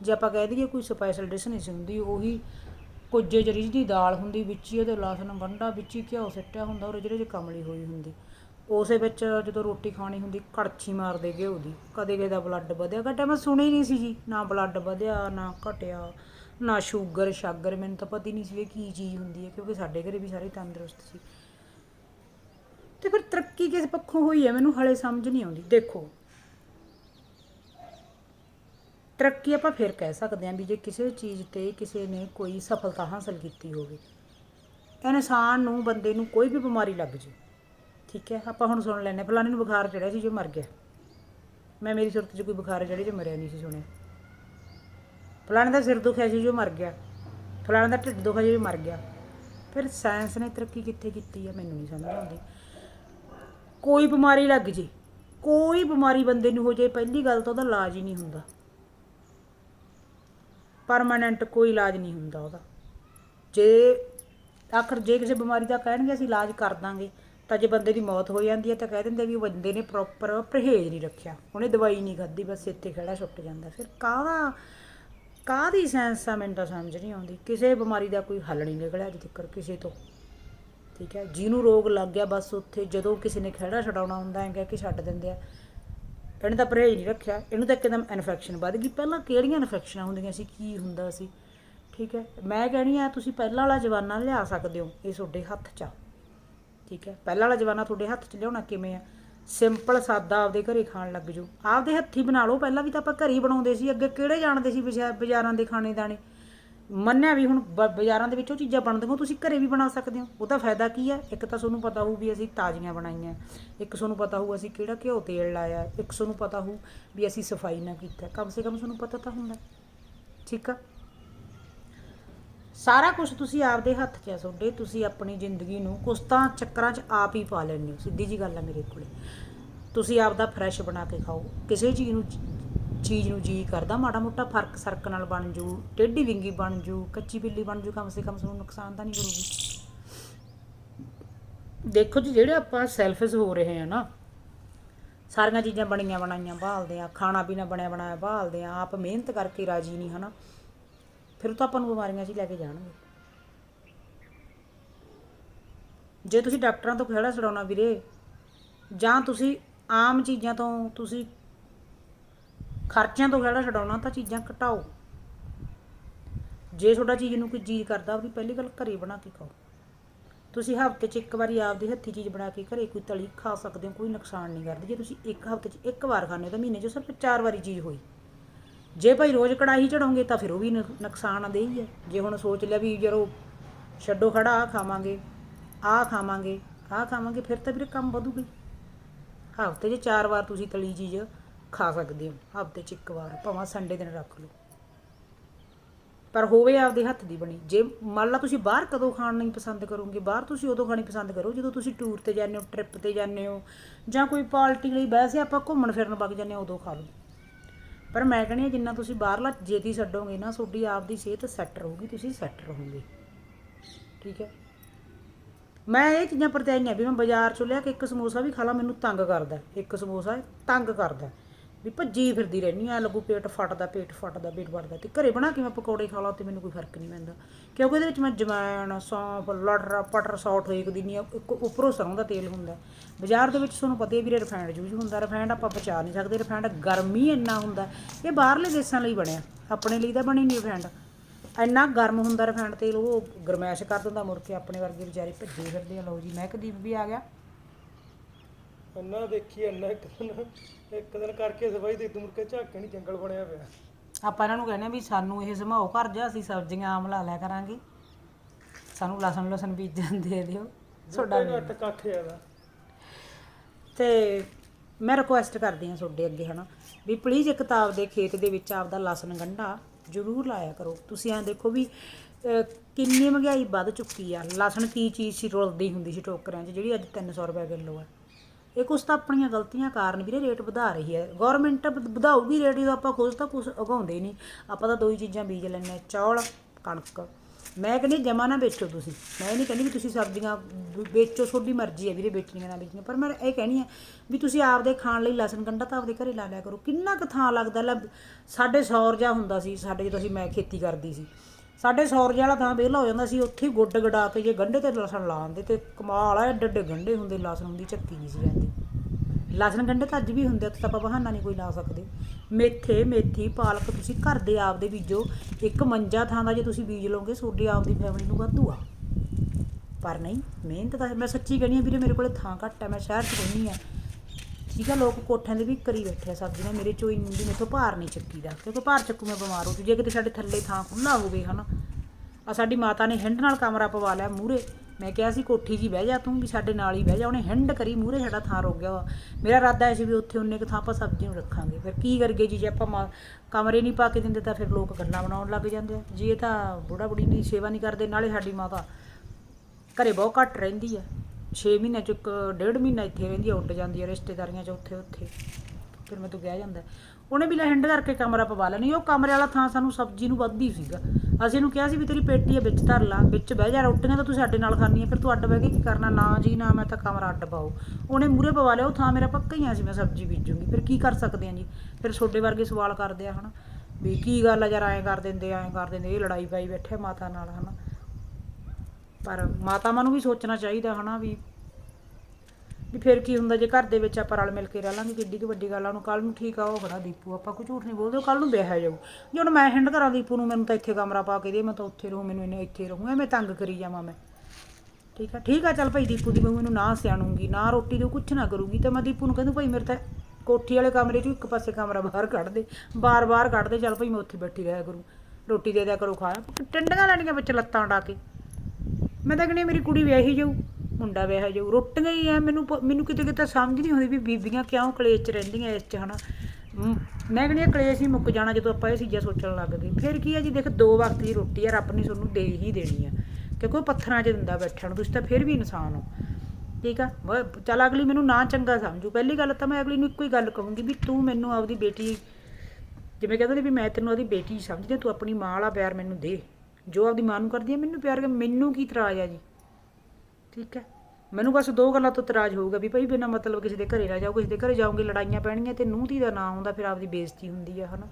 ਜੇ ਆਪਾਂ ਕਹਿ ਦਈਏ ਕੋਈ ਸਪੈਸ਼ਲ ਡਿਸ਼ ਨਹੀਂ ਸੀ ਹੁੰਦੀ, ਉਹੀ ਕੁਝੇ ਜਰੀਜ ਦੀ ਦਾਲ ਹੁੰਦੀ, ਵਿੱਚ ਹੀ ਉਹਦੇ ਲਸਣ ਵੰਡਾ ਵਿੱਚ ਹੀ ਘਿਓ ਸਿੱਟਿਆ ਹੁੰਦਾ ਔਰ ਜਿਹੜੇ ਚ ਕਮਲੀ ਹੋਈ ਹੁੰਦੀ। ਉਸੇ ਵਿੱਚ ਜਦੋਂ ਰੋਟੀ ਖਾਣੀ ਹੁੰਦੀ, ਕੜਛੀ ਮਾਰਦੇ ਘਿਓ ਦੀ, ਕਦੇ ਕਿਸੇ ਦਾ ਬਲੱਡ ਵਧਿਆ, ਘਟਿਆ, ਮੈਂ ਸੁਣੀ ਨਹੀਂ ਸੀ ਜੀ, ਨਾ ਬਲੱਡ ਵਧਿਆ, ਨਾ ਘਟਿਆ, ਨਾ ਸ਼ੂਗਰ ਸ਼ਾਗਰ, ਮੈਨੂੰ ਤਾਂ ਪਤਾ ਹੀ ਨਹੀਂ ਸੀ ਵੀ ਕੀ ਚੀਜ਼ ਹੁੰਦੀ ਹੈ, ਕਿਉਂਕਿ ਸਾਡੇ ਘਰੇ ਵੀ ਸਾਰੇ ਤੰਦਰੁਸਤ ਸੀ। ਤੇ ਫਿਰ ਤਰੱਕੀ ਕਿਸ ਪੱਖੋਂ ਹੋਈ ਹੈ, ਮੈਨੂੰ ਹਲੇ ਸਮਝ ਨਹੀਂ ਆਉਂਦੀ। ਦੇਖੋ। ਤਰੱਕੀ ਆਪਾਂ ਫਿਰ ਕਹਿ ਸਕਦੇ ਹਾਂ ਵੀ ਜੇ ਕਿਸੇ ਚੀਜ਼ ਤੇ ਕਿਸੇ ਨੇ ਕੋਈ ਸਫਲਤਾ ਹਾਸਲ ਕੀਤੀ ਹੋਵੇ, ਇਨਸਾਨ ਨੂੰ, ਬੰਦੇ ਨੂੰ ਕੋਈ ਵੀ ਬਿਮਾਰੀ ਲੱਗ ਜੇ, ਠੀਕ ਹੈ? ਆਪਾਂ ਹੁਣ ਸੁਣ ਲੈਨੇ ਫਲਾਣੇ ਨੂੰ ਬੁਖਾਰ ਚੜਿਆ ਸੀ ਜੋ ਮਰ ਗਿਆ। ਮੈਂ ਮੇਰੀ ਸੁਰਤ 'ਚ ਕੋਈ ਬੁਖਾਰ ਚੜੀ ਜੋ ਮਰਿਆ ਨਹੀਂ ਸੀ ਸੁਣਿਆ। ਫਲਾਣੇ ਦਾ ਸਿਰ ਦੁਖਿਆ ਸੀ ਜੋ ਮਰ ਗਿਆ। ਫਲਾਣੇ ਦਾ ਢਿੱਡ ਦੁਖਿਆ ਸੀ ਜੋ ਮਰ ਗਿਆ। ਫਿਰ ਸਾਇੰਸ ਨੇ ਤਰੱਕੀ ਕਿੱਥੇ ਕੀਤੀ ਹੈ, ਮੈਨੂੰ ਨਹੀਂ ਸਮਝ ਆਉਂਦੀ। ਕੋਈ ਬਿਮਾਰੀ ਲੱਗ ਜੇ, ਕੋਈ ਬਿਮਾਰੀ ਬੰਦੇ ਨੂੰ ਹੋ ਜੇ, ਪਹਿਲੀ ਗੱਲ ਤਾਂ ਉਹਦਾ ਇਲਾਜ ਹੀ ਨਹੀਂ ਹੁੰਦਾ। ਪਰਮਾਨੈਂਟ ਕੋਈ ਇਲਾਜ ਨਹੀਂ ਹੁੰਦਾ ਉਹਦਾ। ਜੇ, ਆਖਰ ਜੇ ਕਿਸੇ ਬਿਮਾਰੀ ਦਾ ਕਹਿਣਗੇ, ਅਸੀਂ ਇਲਾਜ ਕਰ ਦਾਂਗੇ, ਤਾਂ ਜੇ ਬੰਦੇ ਦੀ ਮੌਤ ਹੋ ਜਾਂਦੀ ਹੈ ਤਾਂ ਕਹਿ ਦਿੰਦੇ ਵੀ ਉਹ ਬੰਦੇ ਨੇ ਪ੍ਰੋਪਰ ਪਰਹੇਜ਼ ਨਹੀਂ ਰੱਖਿਆ। ਉਹਨੇ ਦਵਾਈ ਨਹੀਂ ਖਾਧੀ, ਬਸ ਇੱਥੇ ਖੜਾ ਛੁੱਟ ਜਾਂਦਾ। ਫਿਰ ਕਾਹਦਾ, ਕਾਹਦੀ ਸੈਂਸ ਆ, ਮੈਨੂੰ ਤਾਂ ਸਮਝ ਨਹੀਂ ਆਉਂਦੀ। ਕਿਸੇ ਬਿਮਾਰੀ ਦਾ ਕੋਈ ਹੱਲ ਨਹੀਂ ਨਿਕਲਿਆ ਅਜੇ ਤੱਕ ਕਿਸੇ ਤੋਂ। ਠੀਕ ਹੈ? ਜਿਹਨੂੰ ਰੋਗ ਲੱਗ ਗਿਆ, ਬਸ ਉੱਥੇ ਜਦੋਂ ਕਿਸੇ ਨੇ ਖਹਿੜਾ ਛਡਾਉਣਾ ਹੁੰਦਾ ਹੈ ਕਹਿ ਕੇ ਛੱਡ ਦਿੰਦੇ ਆ। ਇਹਨੇ ਤਾਂ ਪਰਹੇਜ਼ ਨਹੀਂ ਰੱਖਿਆ। ਇਹਨੂੰ ਤਾਂ ਇੱਕਦਮ ਇਨਫੈਕਸ਼ਨ ਵੱਧ ਗਈ। ਪਹਿਲਾਂ ਕਿਹੜੀਆਂ ਇਨਫੈਕਸ਼ਨਾਂ ਹੁੰਦੀਆਂ ਸੀ? ਕੀ ਹੁੰਦਾ ਸੀ? ਠੀਕ ਹੈ? ਮੈਂ ਕਹਿਣੀ ਆ, ਤੁਸੀਂ ਪਹਿਲਾਂ ਵਾਲਾ ਜਵਾਨਾ ਲਿਆ ਸਕਦੇ ਹੋ। ਇਹ ਤੁਹਾਡੇ ਹੱਥ 'ਚ ਆ। ਠੀਕ ਹੈ? ਪਹਿਲਾਂ ਵਾਲਾ ਜਵਾਨਾ ਤੁਹਾਡੇ ਹੱਥ 'ਚ ਲਿਆਉਣਾ ਕਿਵੇਂ ਆ? ਸਿੰਪਲ ਸਾਦਾ ਆਪਦੇ ਘਰੇ ਖਾਣ ਲੱਗ ਜਾਓ। ਆਪਦੇ ਹੱਥੀ ਬਣਾ ਲਓ। ਪਹਿਲਾਂ ਵੀ ਤਾਂ ਆਪਾਂ ਘਰੇ ਹੀ ਬਣਾਉਂਦੇ ਸੀ। ਅੱਗੇ ਕਿਹੜੇ ਜਾਣਦੇ ਸੀ ਬਾਜ਼ਾ- ਬਾਜ਼ਾਰਾਂ ਦੇ ਖਾਣੇ ਦਾਣੇ ਮੰਨਿਆ ਵੀ ਹੁਣ ਬ- ਬਾਜ਼ਾਰਾਂ ਦੇ ਵਿੱਚ ਉਹ ਚੀਜ਼ਾਂ ਬਣਦੀਆਂ ਤੁਸੀਂ ਘਰੇ ਵੀ ਬਣਾ ਸਕਦੇ ਹੋ। ਉਹਦਾ ਫਾਇਦਾ ਕੀ ਹੈ? ਇੱਕ ਤਾਂ ਤੁਹਾਨੂੰ ਪਤਾ ਹੋਊ ਵੀ ਅਸੀਂ ਤਾਜ਼ੀਆਂ ਬਣਾਈਆਂ। ਇੱਕ ਤੁਹਾਨੂੰ ਪਤਾ ਹੋਊ ਅਸੀਂ ਕਿਹੜਾ ਘਿਓ ਤੇਲ ਲਾਇਆ। ਇੱਕ ਤੁਹਾਨੂੰ ਪਤਾ ਹੋਊ ਵੀ ਅਸੀਂ ਸਫ਼ਾਈ ਨਾ ਕੀਤਾ। ਕਮ ਸੇ ਕਮ ਤੁਹਾਨੂੰ ਪਤਾ ਤਾਂ ਹੁੰਦਾ। ਠੀਕ ਆ? ਸਾਰਾ ਕੁਝ ਤੁਸੀਂ ਆਪਦੇ ਹੱਥ 'ਚ ਆ ਤੁਹਾਡੇ। ਤੁਸੀਂ ਆਪਣੀ ਜ਼ਿੰਦਗੀ ਨੂੰ ਕੁਛ ਤਾਂ ਚੱਕਰਾਂ 'ਚ ਆਪ ਹੀ ਪਾ ਲੈਂਦੇ ਹੋ। ਸਿੱਧੀ ਜੀ ਗੱਲ ਆ ਮੇਰੇ ਕੋਲੇ। ਤੁਸੀਂ ਆਪਦਾ ਫਰੈਸ਼ ਬਣਾ ਕੇ ਖਾਓ। ਕਿਸੇ ਚੀਜ਼ ਨੂੰ ਚੀਜ਼ ਨੂੰ ਜੀ ਕਰਦਾ ਮਾੜਾ ਮੋਟਾ ਫ਼ਰਕ ਸਰਕ ਨਾਲ ਬਣ ਜੂ ਟੇਢੀ ਵਿੰਗੀ ਬਣ ਜੂ ਕੱਚੀ ਬਿੱਲੀ ਬਣ ਜੂ ਕਮ ਸੇ ਕਮ ਤੁਹਾਨੂੰ ਨੁਕਸਾਨ ਤਾਂ ਨਹੀਂ ਕਰੂਗੀ। ਦੇਖੋ ਜੀ ਜਿਹੜੇ ਆਪਾਂ ਸੈਲਫਿਸ਼ ਹੋ ਰਹੇ ਆ ਨਾ ਸਾਰੀਆਂ ਚੀਜ਼ਾਂ ਬਣੀਆਂ ਬਣਾਈਆਂ ਭਾਲਦੇ ਆ ਖਾਣਾ ਪੀਣਾ ਬਣਿਆ ਬਣਾਇਆ ਭਾਲਦੇ ਆ ਆਪ ਮਿਹਨਤ ਕਰਕੇ ਰਾਜੀ ਨਹੀਂ ਹਨਾ। ਫਿਰ ਤਾਂ ਆਪਾਂ ਨੂੰ ਬਿਮਾਰੀਆਂ 'ਚ ਹੀ ਲੈ ਕੇ ਜਾਣਗੇ। ਜੇ ਤੁਸੀਂ ਡਾਕਟਰਾਂ ਤੋਂ ਖਹਿੜਾ ਛਡਾਉਣਾ ਵੀਰੇ ਜਾਂ ਤੁਸੀਂ ਆਮ ਚੀਜ਼ਾਂ ਤੋਂ ਤੁਸੀਂ ਖਰਚਿਆਂ ਤੋਂ ਖਹਿੜਾ ਛਡਾਉਣਾ ਤਾਂ ਚੀਜ਼ਾਂ ਘਟਾਓ। ਜੇ ਤੁਹਾਡਾ ਚੀਜ਼ ਨੂੰ ਕੋਈ ਜੀ ਕਰਦਾ ਉਹਦੀ ਪਹਿਲੀ ਗੱਲ ਘਰੇ ਬਣਾ ਕੇ ਖਾਓ। ਤੁਸੀਂ ਹਫ਼ਤੇ 'ਚ ਇੱਕ ਵਾਰੀ ਆਪਦੇ ਹੱਥੀ ਚੀਜ਼ ਬਣਾ ਕੇ ਘਰੇ ਕੋਈ ਤਲੀ ਖਾ ਸਕਦੇ ਹੋ, ਕੋਈ ਨੁਕਸਾਨ ਨਹੀਂ ਕਰਦੀ। ਜੇ ਤੁਸੀਂ ਇੱਕ ਹਫ਼ਤੇ 'ਚ ਇੱਕ ਵਾਰ ਖਾਣੇ ਤਾਂ ਮਹੀਨੇ 'ਚ ਸਿਰਫ ਚਾਰ ਵਾਰੀ ਚੀਜ਼ ਹੋਈ। ਜੇ ਭਾਈ ਰੋਜ਼ ਕੜਾਹੀ ਚੜਾਉਂਗੇ ਤਾਂ ਫਿਰ ਉਹ ਵੀ ਨੁਕ- ਨੁਕਸਾਨ ਦੇ ਹੀ ਹੈ ਜੇ ਹੁਣ ਸੋਚ ਲਿਆ ਵੀ ਜਰੋ ਛੱਡੋ ਖੜਾ ਆ ਖਾਵਾਂਗੇ ਆ ਖਾਵਾਂਗੇ ਆ ਖਾਵਾਂਗੇ, ਫਿਰ ਤਾਂ ਵੀਰੇ ਕੰਮ ਵਧੂਗੀ ਹਫ਼ਤੇ 'ਚ ਚਾਰ ਵਾਰ ਤੁਸੀਂ ਤਲੀ ਚੀਜ਼ ਖਾ ਸਕਦੇ ਹੋ, ਹਫ਼ਤੇ 'ਚ ਇੱਕ ਵਾਰ, ਭਾਵੇਂ ਸੰਡੇ ਦਿਨ ਰੱਖ ਲਓ। ਪਰ ਹੋਵੇ ਆਪਦੇ ਹੱਥ ਦੀ ਬਣੀ। ਜੇ ਮੰਨ ਲਾ ਤੁਸੀਂ ਬਾਹਰ ਕਦੋਂ ਖਾਣ ਨਹੀਂ ਪਸੰਦ ਕਰੋਗੇ, ਬਾਹਰ ਤੁਸੀਂ ਉਦੋਂ ਖਾਣੀ ਪਸੰਦ ਕਰੋ, ਜਦੋਂ ਤੁਸੀਂ ਟੂਰ ਤੇ ਜਾਂਦੇ ਹੋ ਟ੍ਰਿਪ ਤੇ ਜਾਂਦੇ ਹੋ, ਜਾਂ ਕੋਈ ਪਾਰਟੀ ਲਈ ਵੈਸੇ ਆਪਾਂ ਘੁੰਮਣ ਫਿਰਨ ਵਗ ਜਾਂਦੇ ਹਾਂ, ਉਦੋਂ ਖਾ ਲਓ। ਪਰ ਮੈਂ ਕਹਿੰਦੀ ਹਾਂ, ਜਿੰਨਾ ਤੁਸੀਂ ਬਾਹਰਲਾ ਜੇਤੀ ਛੱਡੋਗੇ ਨਾ, ਤੁਹਾਡੀ ਆਪਦੀ ਸਿਹਤ ਸੈੱਟ ਰਹੂਗੀ, ਤੁਸੀਂ ਸੈੱਟ ਰਹੋਗੇ। ਠੀਕ ਹੈ? ਮੈਂ ਇਹ ਚੀਜ਼ਾਂ ਪਰਤਾਈਆਂ ਵੀ, ਮੈਂ ਬਾਜ਼ਾਰ ਚੋਂ ਲਿਆ ਕੇ ਇੱਕ ਸਮੋਸਾ ਵੀ ਖਾ ਲਾ, ਮੈਨੂੰ ਤੰਗ ਕਰਦਾ ਇੱਕ ਸਮੋਸਾ ਤੰਗ ਕਰਦਾ ਵੀ ਭੱਜੀ ਫਿਰਦੀ ਰਹਿੰਦੀ ਆ ਲੱਗੂ ਪੇਟ ਫਟਦਾ ਪੇਟ ਫਟਦਾ ਪੇਟ ਫਟਦਾ ਤੇ ਘਰੇ ਬਣਾ ਕੇ ਮੈਂ ਪਕੌੜੇ ਖਾ ਲਾ ਤੇ ਮੈਨੂੰ ਕੋਈ ਫ਼ਰਕ ਨਹੀਂ ਪੈਂਦਾ। ਕਿਉਂਕਿ ਇਹਦੇ ਵਿੱਚ ਮੈਂ ਜਮੈਣ ਸੌਂਫ, ਲਟਰ, ਪਟਰ ਸੌਟ ਹੋਈ ਦਿੰਦੀ ਆ ਇੱਕ ਉੱਪਰੋਂ ਸਰੋਂ ਦਾ ਤੇਲ ਹੁੰਦਾ। ਬਾਜ਼ਾਰ ਦੇ ਵਿੱਚ ਤੁਹਾਨੂੰ ਪਤਾ ਹੀ ਵੀਰੇ ਰਿਫਾਈਨਡ ਯੂਜ਼ ਹੁੰਦਾ ਰਿਫਾਈਨਡ ਆਪਾਂ ਬਚਾ ਨਹੀਂ ਸਕਦੇ ਰਿਫਾਈਨਡ ਗਰਮੀ ਇੰਨਾ ਹੁੰਦਾ। ਇਹ ਬਾਹਰਲੇ ਦੇਸ਼ਾਂ ਲਈ ਬਣਿਆ, ਆਪਣੇ ਲਈ ਤਾਂ ਬਣੀ ਨਹੀਂ ਰਿਫਾਈਨਡ ਇੰਨਾ ਗਰਮ ਹੁੰਦਾ ਰਿਫਾਈਨਡ ਤੇਲ, ਉਹ ਗਰਮੈਸ਼ ਕਰ ਦਿੰਦਾ ਮੁੜ ਕੇ ਆਪਣੇ ਵਰਗੇ ਵਿਚਾਰੇ ਭੱਜੇ ਫਿਰਦੇ ਆ। ਲਓ ਜੀ, ਮਹਿਕਦੀਪ ਵੀ ਆ ਗਿਆ।
ਅੰਨਾ ਦੇਖੀ ਅੰਨਾ ਇੱਕ ਦਿਨ ਇੱਕ ਦਿਨ ਕਰਕੇ ਸਫ਼ਾਈ ਦੇ ਮੁੜ ਕੇ ਝਾਕੇ ਨਹੀਂ ਜੰਗਲ ਬਣਿਆ ਪਿਆ।
ਆਪਾਂ ਇਹਨਾਂ ਨੂੰ ਕਹਿੰਦੇ ਆ ਵੀ ਸਾਨੂੰ ਇਹ ਸਮਾਓ ਘਰ ਜਾ ਅਸੀਂ ਸਬਜ਼ੀਆਂ ਆਮ ਲਾ ਲਿਆ ਕਰਾਂਗੇ। ਸਾਨੂੰ ਲਸਣ ਲਸਣ ਬੀਜਣ ਦੇ ਦਿਓ ਤੁਹਾਡਾ
ਛੋਟਾ ਘੱਟ ਕੱਠ ਆਦਾ
ਤੇ ਮੈਂ ਰਿਕੁਐਸਟ ਕਰਦੀ ਹਾਂ ਤੁਹਾਡੇ ਅੱਗੇ ਹਨਾ ਵੀ ਪਲੀਜ਼ ਇੱਕ ਤਾਂ ਆਪਦੇ ਖੇਤ ਦੇ ਵਿੱਚ ਆਪਦਾ ਲਸਣ ਗੰਢਾ ਜ਼ਰੂਰ ਲਾਇਆ ਕਰੋ। ਤੁਸੀਂ ਐਂ ਦੇਖੋ ਵੀ ਅਹ, ਕਿੰਨੀ ਮਹਿੰਗਾਈ ਵੱਧ ਚੁੱਕੀ ਆ। ਲਸਣ ਕੀ ਚੀਜ਼ ਸੀ ਰੁਲਦੀ ਹੁੰਦੀ ਸੀ ਟੋਕਰਿਆਂ 'ਚ ਜਿਹੜੀ ਅੱਜ 300 ਰੁਪਏ ਕਿਲੋ ਆ। ਇਹ ਕੁਛ ਤਾਂ ਆਪਣੀਆਂ ਗਲਤੀਆਂ ਕਾਰਨ ਵੀਰੇ ਰੇਟ ਵਧਾ ਰਹੀ ਹੈ। ਗਵਰਨਮੈਂਟ ਵਧਾਊਗੀ ਰੇਟ ਜਦੋਂ ਆਪਾਂ ਖੁਦ ਤਾਂ ਕੁਝ ਉਗਾਉਂਦੇ ਹੀ ਨਹੀਂ। ਆਪਾਂ ਤਾਂ ਦੋ ਹੀ ਚੀਜ਼ਾਂ ਬੀਜ ਲੈਂਦੇ ਹਾਂ, ਚੌਲ, ਕਣਕ। ਮੈਂ ਕਹਿੰਦੀ ਜਮਾ ਨਾ ਵੇਚੋ ਤੁਸੀਂ। ਮੈਂ ਇਹ ਨਹੀਂ ਕਹਿੰਦੀ ਵੀ ਤੁਸੀਂ ਸਬਜ਼ੀਆਂ ਵੇਚੋ, ਤੁਹਾਡੀ ਮਰਜ਼ੀ ਹੈ ਵੀਰੇ ਵੇਚਣੀਆਂ ਨਾ ਵੇਚਣੀਆਂ। ਪਰ ਮੈਂ ਇਹ ਕਹਿਣੀ ਹੈ ਵੀ ਤੁਸੀਂ ਆਪਦੇ ਖਾਣ ਲਈ ਲਸਣ ਗੰਢਾ ਤਾਂ ਆਪਦੇ ਘਰੇ ਲਾ ਲਿਆ ਕਰੋ। ਕਿੰਨਾ ਕੁ ਥਾਂ ਲੱਗਦਾ ਲੈ ਸਾਡੇ ਸੌਰ ਜਾ ਹੁੰਦਾ ਸੀ, ਸਾਡੇ ਜਦੋਂ ਅਸੀਂ ਮੈਂ ਖੇਤੀ ਕਰਦੀ ਸੀ। ਸਾਡੇ ਸੌਰ ਵਾਲਾ ਥਾਂ ਵਿਹਲਾ ਹੋ ਜਾਂਦਾ ਸੀ, ਉੱਥੇ ਹੀ ਗੁੱਡ ਗੜਾ ਕੇ ਜੇ ਗੰਢੇ ਤੇ ਲਸਣ ਲਾਉਂਦੇ ਤੇ ਕਮਾਲ ਆ ਐਡੇ ਐਡੇ ਗੰਢੇ ਹੁੰਦੇ, ਲਸਣ ਦੀ ਚੱਕੀ ਨਹੀਂ ਸੀ ਜਾਂਦੀ ਲਸਣ ਗੰਢੇ ਤਾਂ ਅੱਜ ਵੀ ਹੁੰਦੇ ਉੱਥੇ ਤਾਂ ਆਪਾਂ ਬਹਾਨਾ ਨਹੀਂ ਕੋਈ ਲਾ ਸਕਦੇ। ਮੇਥੇ, ਮੇਥੀ, ਪਾਲਕ ਤੁਸੀਂ ਘਰ ਦੇ ਆਪਦੇ ਬੀਜੋ, ਇੱਕ ਮੰਜਾ ਥਾਂ ਦਾ ਜੇ ਤੁਸੀਂ ਬੀਜ ਲਓਗੇ, ਤੁਹਾਡੀ ਆਪਦੀ ਫੈਮਿਲੀ ਨੂੰ ਵਾਧੂ ਆ। ਪਰ ਨਹੀਂ, ਮਿਹਨਤ ਤਾਂ ਮੈਂ ਸੱਚੀ ਕਹਿੰਦੀ ਆ ਵੀਰੇ, ਮੇਰੇ ਕੋਲੇ ਥਾਂ ਘੱਟ ਹੈ ਮੈਂ ਸ਼ਹਿਰ 'ਚ ਰਹਿੰਦੀ ਆ ਠੀਕ ਆ, ਲੋਕ ਕੋਠਿਆਂ ਦੇ ਵੀ ਕਰੀ ਬੈਠੇ ਆ ਸਬਜ਼ੀਆਂ ਮੇਰੇ ਚੋਂ ਇੰਨੀ ਵੀ ਮੇਥੋਂ ਭਾਰ ਨਹੀਂ ਚੱਕੀਦਾ ਕਿਉਂਕਿ ਭਾਰ ਚੱਕੂ ਮੈਂ ਬਿਮਾਰ ਹੋ ਤੂੰ ਜੇ ਕਿਤੇ ਸਾਡੇ ਥੱਲੇ ਥਾਂ ਖੁੱਲਾ ਹੋਵੇ ਹਨਾ। ਆ ਸਾਡੀ ਮਾਤਾ ਨੇ ਹਿੰਡ ਨਾਲ ਕਮਰਾ ਪਵਾ ਲਿਆ ਮੂਰੇ ਮੈਂ ਕਿਹਾ ਸੀ, ਕੋਠੀ ਜੀ ਬਹਿ ਜਾ ਤੂੰ ਵੀ ਸਾਡੇ ਨਾਲ ਹੀ ਬਹਿ ਜਾ, ਉਹਨੇ ਹਿੰਡ ਕਰੀ ਮੂਰੇ ਸਾਡਾ ਥਾਂ ਰੁਕ ਗਿਆ ਵਾ। ਮੇਰਾ ਇਰਾਦਾ ਹੈ ਸੀ ਵੀ ਉੱਥੇ ਉਹਨੇ ਕੁ ਥਾਂ ਆਪਾਂ ਸਬਜ਼ੀ ਨੂੰ ਰੱਖਾਂਗੇ। ਫਿਰ ਕੀ ਕਰਗੇ ਜੀ, ਜੇ ਆਪਾਂ ਮਾ- ਕਮਰੇ ਨਹੀਂ ਪਾ ਕੇ ਦਿੰਦੇ ਤਾਂ ਫਿਰ ਲੋਕ ਗੱਲਾਂ ਬਣਾਉਣ ਲੱਗ ਜਾਂਦੇ ਆ। ਜੀ ਇਹ ਤਾਂ ਬੁੜਾ ਬੁੜੀ ਦੀ ਸੇਵਾ ਨਹੀਂ ਕਰਦੇ, ਨਾਲੇ ਸਾਡੀ ਮਾਤਾ ਘਰੇ ਬਹੁਤ ਘੱਟ ਰਹਿੰਦੀ ਆ। 6 ਮਹੀਨੇ ਚ ਇੱਕ ਡੇਢ ਮਹੀਨਾ ਇੱਥੇ ਰਹਿੰਦੀ ਆ, ਉੱਡ ਜਾਂਦੀ ਆ ਰਿਸ਼ਤੇਦਾਰੀਆਂ ਚ ਉੱਥੇ ਉੱਥੇ। ਫਿਰ ਮੈਂ ਤੋਂ ਗਿਆ ਜਾਂਦਾ। ਉਹਨੇ ਵੀ ਲੈ ਹਿੰਡ ਕਰਕੇ ਕਮਰਾ ਪਵਾ ਲੈਣੀ। ਉਹ ਕਮਰੇ ਵਾਲਾ ਥਾਂ ਸਾਨੂੰ ਸਬਜ਼ੀ ਨੂੰ ਵੱਧਦੀ ਸੀਗਾ। ਅਸੀਂ ਇਹਨੂੰ ਕਿਹਾ ਸੀ ਵੀ ਤੇਰੀ ਪੇਟੀ ਆ, ਵਿੱਚ ਧਰ ਲਾ, ਵਿੱਚ ਬਹਿ ਜਾ, ਰੋਟੀਆਂ ਤਾਂ ਤੂੰ ਸਾਡੇ ਨਾਲ ਖਾਣੀ ਆ। ਫਿਰ ਤੂੰ ਅੱਡ ਬਹਿ ਕੇ ਕੀ ਕਰਨਾ? ਨਾ ਜੀ, ਨਾ ਮੈਂ ਤਾਂ ਕਮਰਾ ਅੱਡ ਪਾਓ ਉਹਨੇ ਮੂਰੇ ਪਵਾ ਲਿਆ, ਉਹ ਥਾਂ ਮੇਰਾ ਪੱਕਾ ਹੀ ਆ ਸੀ ਮੈਂ ਸਬਜ਼ੀ ਬੀਜੂੰਗੀ। ਫਿਰ ਕੀ ਕਰ ਸਕਦੇ ਆ ਜੀ? ਫਿਰ ਛੋਡੇ ਵਰਗੇ ਸਵਾਲ ਕਰਦੇ ਆ, ਹਨਾ, ਵੀ ਕੀ ਗੱਲ ਆ ਯਾਰ, ਐਂ ਕਰ ਦਿੰਦੇ, ਐਂ ਕਰ ਦਿੰਦੇ, ਇਹ ਲੜਾਈ ਪਾਈ ਬੈਠੇ ਮਾਤਾ ਨਾਲ, ਹਨਾ। ਪਰ ਮਾਤਾਵਾਂ ਨੂੰ ਵੀ ਸੋਚਣਾ ਚਾਹੀਦਾ ਹਨਾ ਵੀ ਵੀ ਫਿਰ ਕੀ ਹੁੰਦਾ ਜੇ ਘਰ ਦੇ ਵਿੱਚ ਆਪਾਂ ਰਲ ਮਿਲ ਕੇ ਰਹਿ ਲਾਂਗੇ, ਕਿੱਡੀ ਕੁ ਵੱਡੀ ਗੱਲ ਆ, ਉਹਨੂੰ ਕੱਲ ਨੂੰ ਠੀਕ ਆ, ਉਹ ਖੜਾ ਦੀਪੂ, ਆਪਾਂ ਕੋਈ ਝੂਠ ਨਹੀਂ ਬੋਲਦੇ ਕੱਲ ਨੂੰ ਵਿਆਹਿਆ ਜਾਊ। ਜੇ ਹੁਣ ਮੈਂ ਹਿੰਡ ਕਰਾਂ ਦੀਪੂ ਨੂੰ, ਮੈਨੂੰ ਤਾਂ ਇੱਥੇ ਕਮਰਾ ਪਾ ਕੇ ਦੇ, ਮੈਂ ਤਾਂ ਉੱਥੇ ਰਹੂੰ, ਮੈਨੂੰ ਇਹਨੇ ਇੱਥੇ ਰਹੂੰ, ਐਵੇਂ ਤੰਗ ਕਰੀ ਜਾਵਾਂ ਮੈਂ। ਠੀਕ ਆ ਠੀਕ ਆ, ਚੱਲ ਭਾਈ ਦੀਪੂ ਦੀ ਬਹੂ ਮੈਨੂੰ ਨਾ ਸਿਆਣੂਗੀ, ਨਾ ਰੋਟੀ ਦੇ ਕੁਛ ਨਾ ਕਰੂਗੀ, ਤਾਂ ਮੈਂ ਦੀਪੂ ਨੂੰ ਕਹਿੰਦੂ ਭਾਈ ਮੇਰੇ ਤਾਂ ਕੋਠੀ ਵਾਲੇ ਕਮਰੇ 'ਚੋਂ ਇੱਕ ਪਾਸੇ ਕਮਰਾ ਬਾਹਰ ਕੱਢ ਦੇ, ਬਾਰ-ਬਾਰ ਕੱਢ ਦੇ, ਚੱਲ ਭਾਈ ਮੈਂ ਉੱਥੇ ਬੈਠੀ ਰਹਿਆ ਕਰੂੰ। ਰੋਟੀ ਦੇ ਦਿਆ ਕਰੋ ਖਾਇਆ ਟੰਡੀਆਂ ਲੈਣੀਆਂ ਵਿੱਚ ਲੱਤਾਂ ਡਾ ਕੇ। ਮੈਂ ਤਾਂ ਕਹਿੰਦੀ ਮੇਰੀ ਕੁੜੀ ਵਿਆਹੀ ਜਾਊ ਮੁੰਡਾ ਵਿਆਹਿਆ ਜਾਊ। ਰੋਟੀਆਂ ਹੀ ਆ ਮੈਨੂੰ ਮੈਨੂੰ ਕਿਤੇ ਕਿਤੇ ਸਮਝ ਨਹੀਂ ਆਉਂਦੀ ਵੀ ਬੀਬੀਆਂ ਕਿਉਂ ਕਲੇਸ਼ 'ਚ ਰਹਿੰਦੀਆਂ ਇਸ 'ਚ ਹਨਾ? ਮ, ਮੈਂ ਕਹਿੰਦੀ ਹਾਂ ਕਲੇਸ਼ ਹੀ ਮੁੱਕ ਜਾਣਾ ਜਦੋਂ ਆਪਾਂ ਇਹ ਚੀਜ਼ਾਂ ਸੋਚਣ ਲੱਗ ਗਏ। ਫਿਰ ਕੀ ਆ ਜੀ ਦੇਖ ਦੋ ਵਕਤ ਦੀ ਰੋਟੀ ਆ ਰੱਬ ਨੇ ਤੁਹਾਨੂੰ ਦੇ ਹੀ ਦੇਣੀ ਆ। ਕਿਉਂਕਿ ਉਹ ਪੱਥਰਾਂ 'ਚ ਦਿੰਦਾ ਬੈਠਣ ਨੂੰ ਤੁਸੀਂ ਤਾਂ ਫਿਰ ਵੀ ਇਨਸਾਨ ਹੋ। ਠੀਕ ਆ? ਬ- ਚੱਲ ਅਗਲੀ ਮੈਨੂੰ ਨਾ ਚੰਗਾ ਸਮਝੂ। ਪਹਿਲੀ ਗੱਲ ਤਾਂ ਮੈਂ ਅਗਲੀ ਨੂੰ ਇੱਕੋ ਹੀ ਗੱਲ ਕਹੂੰਗੀ ਵੀ ਤੂੰ ਮੈਨੂੰ ਆਪਦੀ ਬੇਟੀ ਜਿਵੇਂ ਕਹਿੰਦੇ ਨੇ ਵੀ ਮੈਂ ਤੈਨੂੰ ਉਹਦੀ ਬੇਟੀ ਸਮਝਦੀ ਤੂੰ ਆਪਣੀ ਮਾਂ ਵਾਲਾ ਪਿਆਰ ਮੈਨੂੰ ਦੇ। ਜੋ ਆਪਦੀ ਮਾਂ ਨੂੰ ਕਰਦੀ ਹੈ, ਮੈਨੂੰ ਪਿਆਰ ਕਰ, ਮੈਨੂੰ ਕੀ ਇਤਰਾਜ਼ ਆ ਜੀ? ਠੀਕ ਹੈ? ਮੈਨੂੰ ਬਸ ਦੋ ਗੱਲਾਂ ਤੋਂ ਇਤਰਾਜ਼ ਹੋਊਗਾ ਵੀ ਭਾਈ ਬਿਨਾਂ ਮਤਲਬ ਕਿਸੇ ਦੇ ਘਰੇ ਨਾ ਜਾਓ, ਕਿਸੇ ਦੇ ਘਰੇ ਜਾਓਗੇ, ਲੜਾਈਆਂ ਪੈਣਗੀਆਂ ਤੇ ਨੂੰਹ ਧੀ ਦਾ ਨਾਂ ਆਉਂਦਾ, ਫਿਰ ਆਪਦੀ ਬੇਇੱਜ਼ਤੀ ਹੁੰਦੀ ਆ, ਹਨਾ?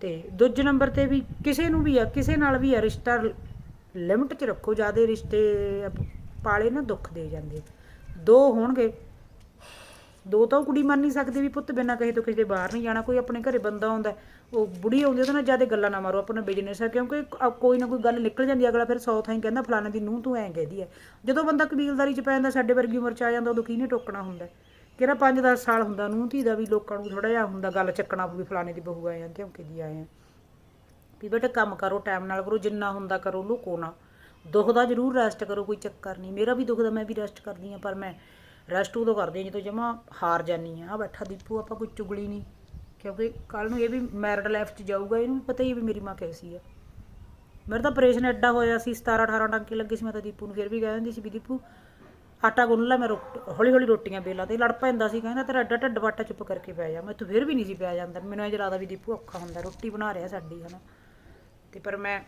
ਤੇ ਦੂਜੇ ਨੰਬਰ ਤੇ ਵੀ ਕਿਸੇ ਨੂੰ ਵੀ ਆ, ਕਿਸੇ ਨਾਲ ਵੀ ਆ, ਰਿਸ਼ਤਾ ਲਿਮਟ 'ਚ ਰੱਖੋ, ਜਿਆਦੇ ਰਿਸ਼ਤੇ ਅਪ- ਪਾਲੇ ਨਾ ਦੁੱਖ ਦੇ ਜਾਂਦੇ ਦੋ ਹੋਣਗੇ। ਦੋ ਤਾਂ ਉਹ ਕੁੜੀ ਮੰਨ ਨਹੀਂ ਸਕਦੀ ਵੀ ਪੁੱਤ ਬਿਨਾਂ ਕਹੇ ਤੋਂ ਕਿਸੇ ਦੇ ਬਾਹਰ ਨਹੀਂ ਜਾਣਾ ਕੋਈ ਆਪਣੇ ਘਰੇ ਬੰਦਾ ਆਉਂਦਾ ਉਹ ਬੁੜੀ ਆਉਂਦੀ ਉਹਦੇ ਨਾਲ ਜ਼ਿਆਦਾ ਗੱਲਾਂ ਨਾ ਮਾਰੋ ਆਪਣਾ ਬਿਜ਼ਨਸ ਹੈ ਕਿਉਂਕਿ ਕੋਈ ਨਾ ਕੋਈ ਗੱਲ ਨਿਕਲ ਜਾਂਦੀ ਹੈ, ਅਗਲਾ ਫਿਰ ਸੌ ਥਾਈਂ ਕਹਿੰਦਾ ਫਲਾਣੇ ਦੀ ਨੂੰਹ ਤੂੰ ਐਂ ਕਹਦੀ ਹੈ। ਜਦੋਂ ਬੰਦਾ ਕਬੀਲਦਾਰੀ 'ਚ ਪੈ ਜਾਂਦਾ ਸਾਡੇ ਵਰਗੀ ਉਮਰ 'ਚ ਆ ਜਾਂਦਾ ਉਦੋਂ ਕਿਹਨੇ ਟੋਕਣਾ ਹੁੰਦਾ ਕਿਹੜਾ 5-10 ਸਾਲ ਹੁੰਦਾ ਨੂੰਹ ਧੀ ਦਾ ਵੀ ਲੋਕਾਂ ਨੂੰ ਥੋੜਾ ਜਿਹਾ ਹੁੰਦਾ ਗੱਲ ਚੱਕਣਾ ਵੀ ਫਲਾਣੇ ਦੀ ਬਹੂ ਆਏ ਆ ਧਿਉਂਕੇ ਦੀ ਆਏ ਆ? ਵੀ ਬੇਟਾ ਕੰਮ ਕਰੋ ਟਾਈਮ ਨਾਲ ਕਰੋ ਜਿੰਨਾ ਹੁੰਦਾ ਕਰੋ ਲੁਕੋ ਨਾ। ਦੁੱਖ ਦਾ ਜ਼ਰੂਰ ਰੈਸਟ ਕਰੋ ਕੋਈ ਚੱਕਰ ਨਹੀਂ। ਮੇਰਾ ਵੀ ਦੁੱਖ ਦਾ ਮੈਂ ਵੀ ਰੈਸਟ ਕਰਦੀ ਆ ਪਰ ਮੈਂ ਰੈਸਟ ਉਦੋਂ ਕਰਦੇ ਹਾਂ ਜਦੋਂ ਜਮਾ ਹਾਰ ਜਾਨੀ ਆ। ਆ ਬੈਠਾ ਦੀਪੂ, ਆਪਾਂ ਕੋਈ ਚੁਗਲੀ ਨਹੀਂ। ਕਿਉਂਕਿ ਕੱਲ ਨੂੰ ਇਹ ਵੀ ਮੈਰਿਡ ਲਾਈਫ 'ਚ ਜਾਊਗਾ, ਇਹਨੂੰ ਪਤਾ ਹੀ ਵੀ ਮੇਰੀ ਮਾਂ ਕੈਸੀ ਆ। ਮੇਰਾ ਤਾਂ ਆਪਰੇਸ਼ਨ ਐਡਾ ਹੋਇਆ ਸੀ 17 18 ਟਾਂਕੇ ਲੱਗੇ ਸੀ, ਮੈਂ ਤਾਂ ਦੀਪੂ ਨੂੰ ਫਿਰ ਵੀ ਕਹਿ ਦਿੰਦੀ ਸੀ ਵੀ ਦੀਪੂ, ਆਟਾ ਗੁੰਨ ਲੈ, ਮੈਂ ਹੌਲੀ ਹੌਲੀ ਰੋਟੀਆਂ ਬੇਲਾ ਤੇ ਲੜ ਪੈਂਦਾ ਸੀ, ਕਹਿੰਦਾ ਤੇਰਾ ਐਡਾ ਢੱਡ ਵਾਟਾ ਚੁੱਪ ਕਰਕੇ ਪੈ ਜਾ। ਮੈਂ ਤੂੰ ਫਿਰ ਵੀ ਨਹੀਂ ਸੀ ਪਿਆ ਜਾਂਦਾ। ਮੈਨੂੰ ਇਹ ਲੱਗਦਾ ਵੀ ਦੀਪੂ ਔਖਾ ਹੁੰਦਾ, ਰੋਟੀ ਬਣਾ ਰਿਹਾ ਸਾਡੀ ਹਨਾ। ਤੇ ਪਰ ਮੈਂ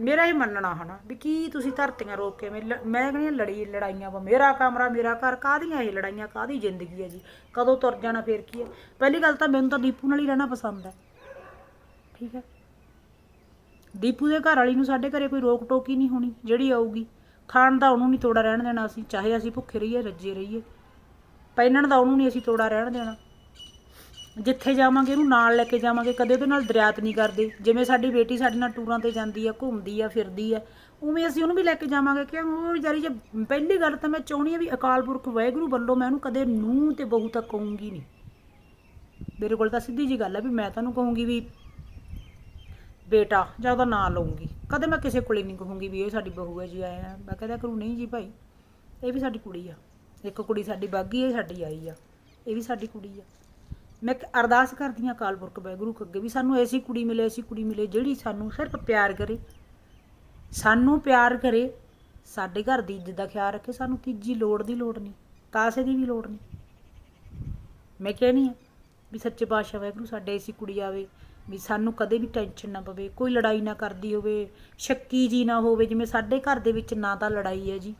ਮੇਰਾ ਹੀ ਮੰਨਣਾ ਹਨਾ, ਵੀ ਕੀ ਤੁਸੀਂ ਧਰਤੀਆਂ ਰੋਕ ਕੇ ਮੈਂ ਲ- ਮੈਂ ਕਹਿੰਦੀ ਹਾਂ ਲੜੀ, ਲੜਾਈਆਂ ਵਾ ਮੇਰਾ ਕਮਰਾ, ਮੇਰਾ ਘਰ, ਕਾਹਦੀਆਂ ਇਹ ਲੜਾਈਆਂ, ਕਾਹਦੀ ਜ਼ਿੰਦਗੀ ਹੈ ਜੀ? ਕਦੋਂ ਤੁਰ ਜਾਣਾ, ਫੇਰ ਕੀ ਹੈ? ਪਹਿਲੀ ਗੱਲ ਤਾਂ ਮੈਨੂੰ ਤਾਂ ਦੀਪੂ ਨਾਲ ਹੀ ਰਹਿਣਾ ਪਸੰਦ ਹੈ। ਠੀਕ ਹੈ? ਦੀਪੂ ਦੇ ਘਰ ਵਾਲੀ ਨੂੰ ਸਾਡੇ ਘਰੇ ਕੋਈ ਰੋਕ ਟੋਕ ਹੀ ਨਹੀਂ ਹੋਣੀ, ਜਿਹੜੀ ਆਊਗੀ। ਖਾਣ ਦਾ ਉਹਨੂੰ ਨਹੀਂ ਤੋੜਾ ਰਹਿਣ ਦੇਣਾ ਅਸੀਂ, ਚਾਹੇ ਅਸੀਂ ਭੁੱਖੇ ਰਹੀਏ, ਰੱਜੇ ਰਹੀਏ। ਪਹਿਨਣ ਦਾ ਉਹਨੂੰ ਨਹੀਂ ਅਸੀਂ ਤੋੜਾ ਰਹਿਣ ਦੇਣਾ। ਜਿੱਥੇ ਜਾਵਾਂਗੇ ਉਹਨੂੰ ਨਾਲ ਲੈ ਕੇ ਜਾਵਾਂਗੇ, ਕਦੇ ਉਹਦੇ ਨਾਲ ਦਰਿਆਤ ਨਹੀਂ ਕਰਦੇ। ਜਿਵੇਂ ਸਾਡੀ ਬੇਟੀ ਸਾਡੇ ਨਾਲ ਟੂਰਾਂ ਤੇ ਜਾਂਦੀ ਆ, ਘੁੰਮਦੀ ਆ, ਫਿਰਦੀ ਆ, ਉਵੇਂ ਅਸੀਂ ਉਹਨੂੰ ਵੀ ਲੈ ਕੇ ਜਾਵਾਂਗੇ ਕਿ ਉਹ ਵਿਚਾਰੀ ਜੇ ਪਹਿਲੀ ਗੱਲ ਤਾਂ ਮੈਂ ਚਾਹੁੰਦੀ ਆ ਵੀ ਅਕਾਲ ਪੁਰਖ ਵਾਹਿਗੁਰੂ ਵੱਲੋਂ ਮੈਂ ਉਹਨੂੰ ਕਦੇ ਨੂੰਹ ਤੇ ਬਹੂ ਤੱਕ ਕਹੂੰਗੀ ਨਹੀਂ। ਮੇਰੇ ਕੋਲ ਤਾਂ ਸਿੱਧੀ ਜੀ ਗੱਲ ਆ ਵੀ ਮੈਂ ਤੁਹਾਨੂੰ ਕਹੂੰਗੀ ਵੀ ਬੇਟਾ, ਜਾਂ ਉਹਦਾ ਨਾਂ ਲਊਂਗੀ। ਕਦੇ ਮੈਂ ਕਿਸੇ ਕੋਲੇ ਨਹੀਂ ਕਹੂੰਗੀ ਵੀ ਇਹ ਸਾਡੀ ਬਹੂ ਹੈ ਜੀ ਆਇਆ ਮੈਂ ਕਹਿੰਦਾ ਕਰੂੰ ਨਹੀਂ ਜੀ ਭਾਈ, ਇਹ ਵੀ ਸਾਡੀ ਕੁੜੀ ਆ। ਇੱਕ ਕੁੜੀ ਸਾਡੀ ਬਾਗੀ ਹੈ ਸਾਡੀ ਆਈ ਆ। ਇਹ ਵੀ ਸਾਡੀ ਕੁੜੀ ਆ। ਮੈਂ ਅਰਦਾਸ ਕਰਦੀ ਹਾਂ ਅਕਾਲ ਪੁਰਖ ਵਾਹਿਗੁਰੂ ਅੱਗੇ ਵੀ ਸਾਨੂੰ ਐਸੀ ਕੁੜੀ ਮਿਲੇ, ਐਸੀ ਕੁੜੀ ਮਿਲੇ ਜਿਹੜੀ ਸਾਨੂੰ ਸਿਰਫ ਪਿਆਰ ਕਰੇ। ਸਾਨੂੰ ਪਿਆਰ ਕਰੇ, ਸਾਡੇ ਘਰ ਦੀ ਇੱਜ਼ਤ ਦਾ ਖਿਆਲ ਰੱਖੇ, ਸਾਨੂੰ ਤੀਜੀ ਲੋੜ ਦੀ ਲੋੜ ਨਹੀਂ ਕਾਸੇ ਦੀ ਵੀ ਲੋੜ ਨਹੀਂ। ਮੈਂ ਕਹਿਣੀ ਆ ਵੀ ਸੱਚੇ ਪਾਤਸ਼ਾਹ ਵਾਹਿਗੁਰੂ ਸਾਡੇ ਐਸੀ ਕੁੜੀ ਆਵੇ ਵੀ ਸਾਨੂੰ ਕਦੇ ਵੀ ਟੈਨਸ਼ਨ ਨਾ ਪਵੇ, ਕੋਈ ਲੜਾਈ ਨਾ ਕਰਦੀ ਹੋਵੇ, ਸ਼ੱਕੀ ਜੀ ਨਾ ਹੋਵੇ, ਜਿਵੇਂ ਸਾਡੇ ਘਰ ਦੇ ਵਿੱਚ ਨਾ ਤਾਂ ਲੜਾਈ ਹੈ ਜੀ।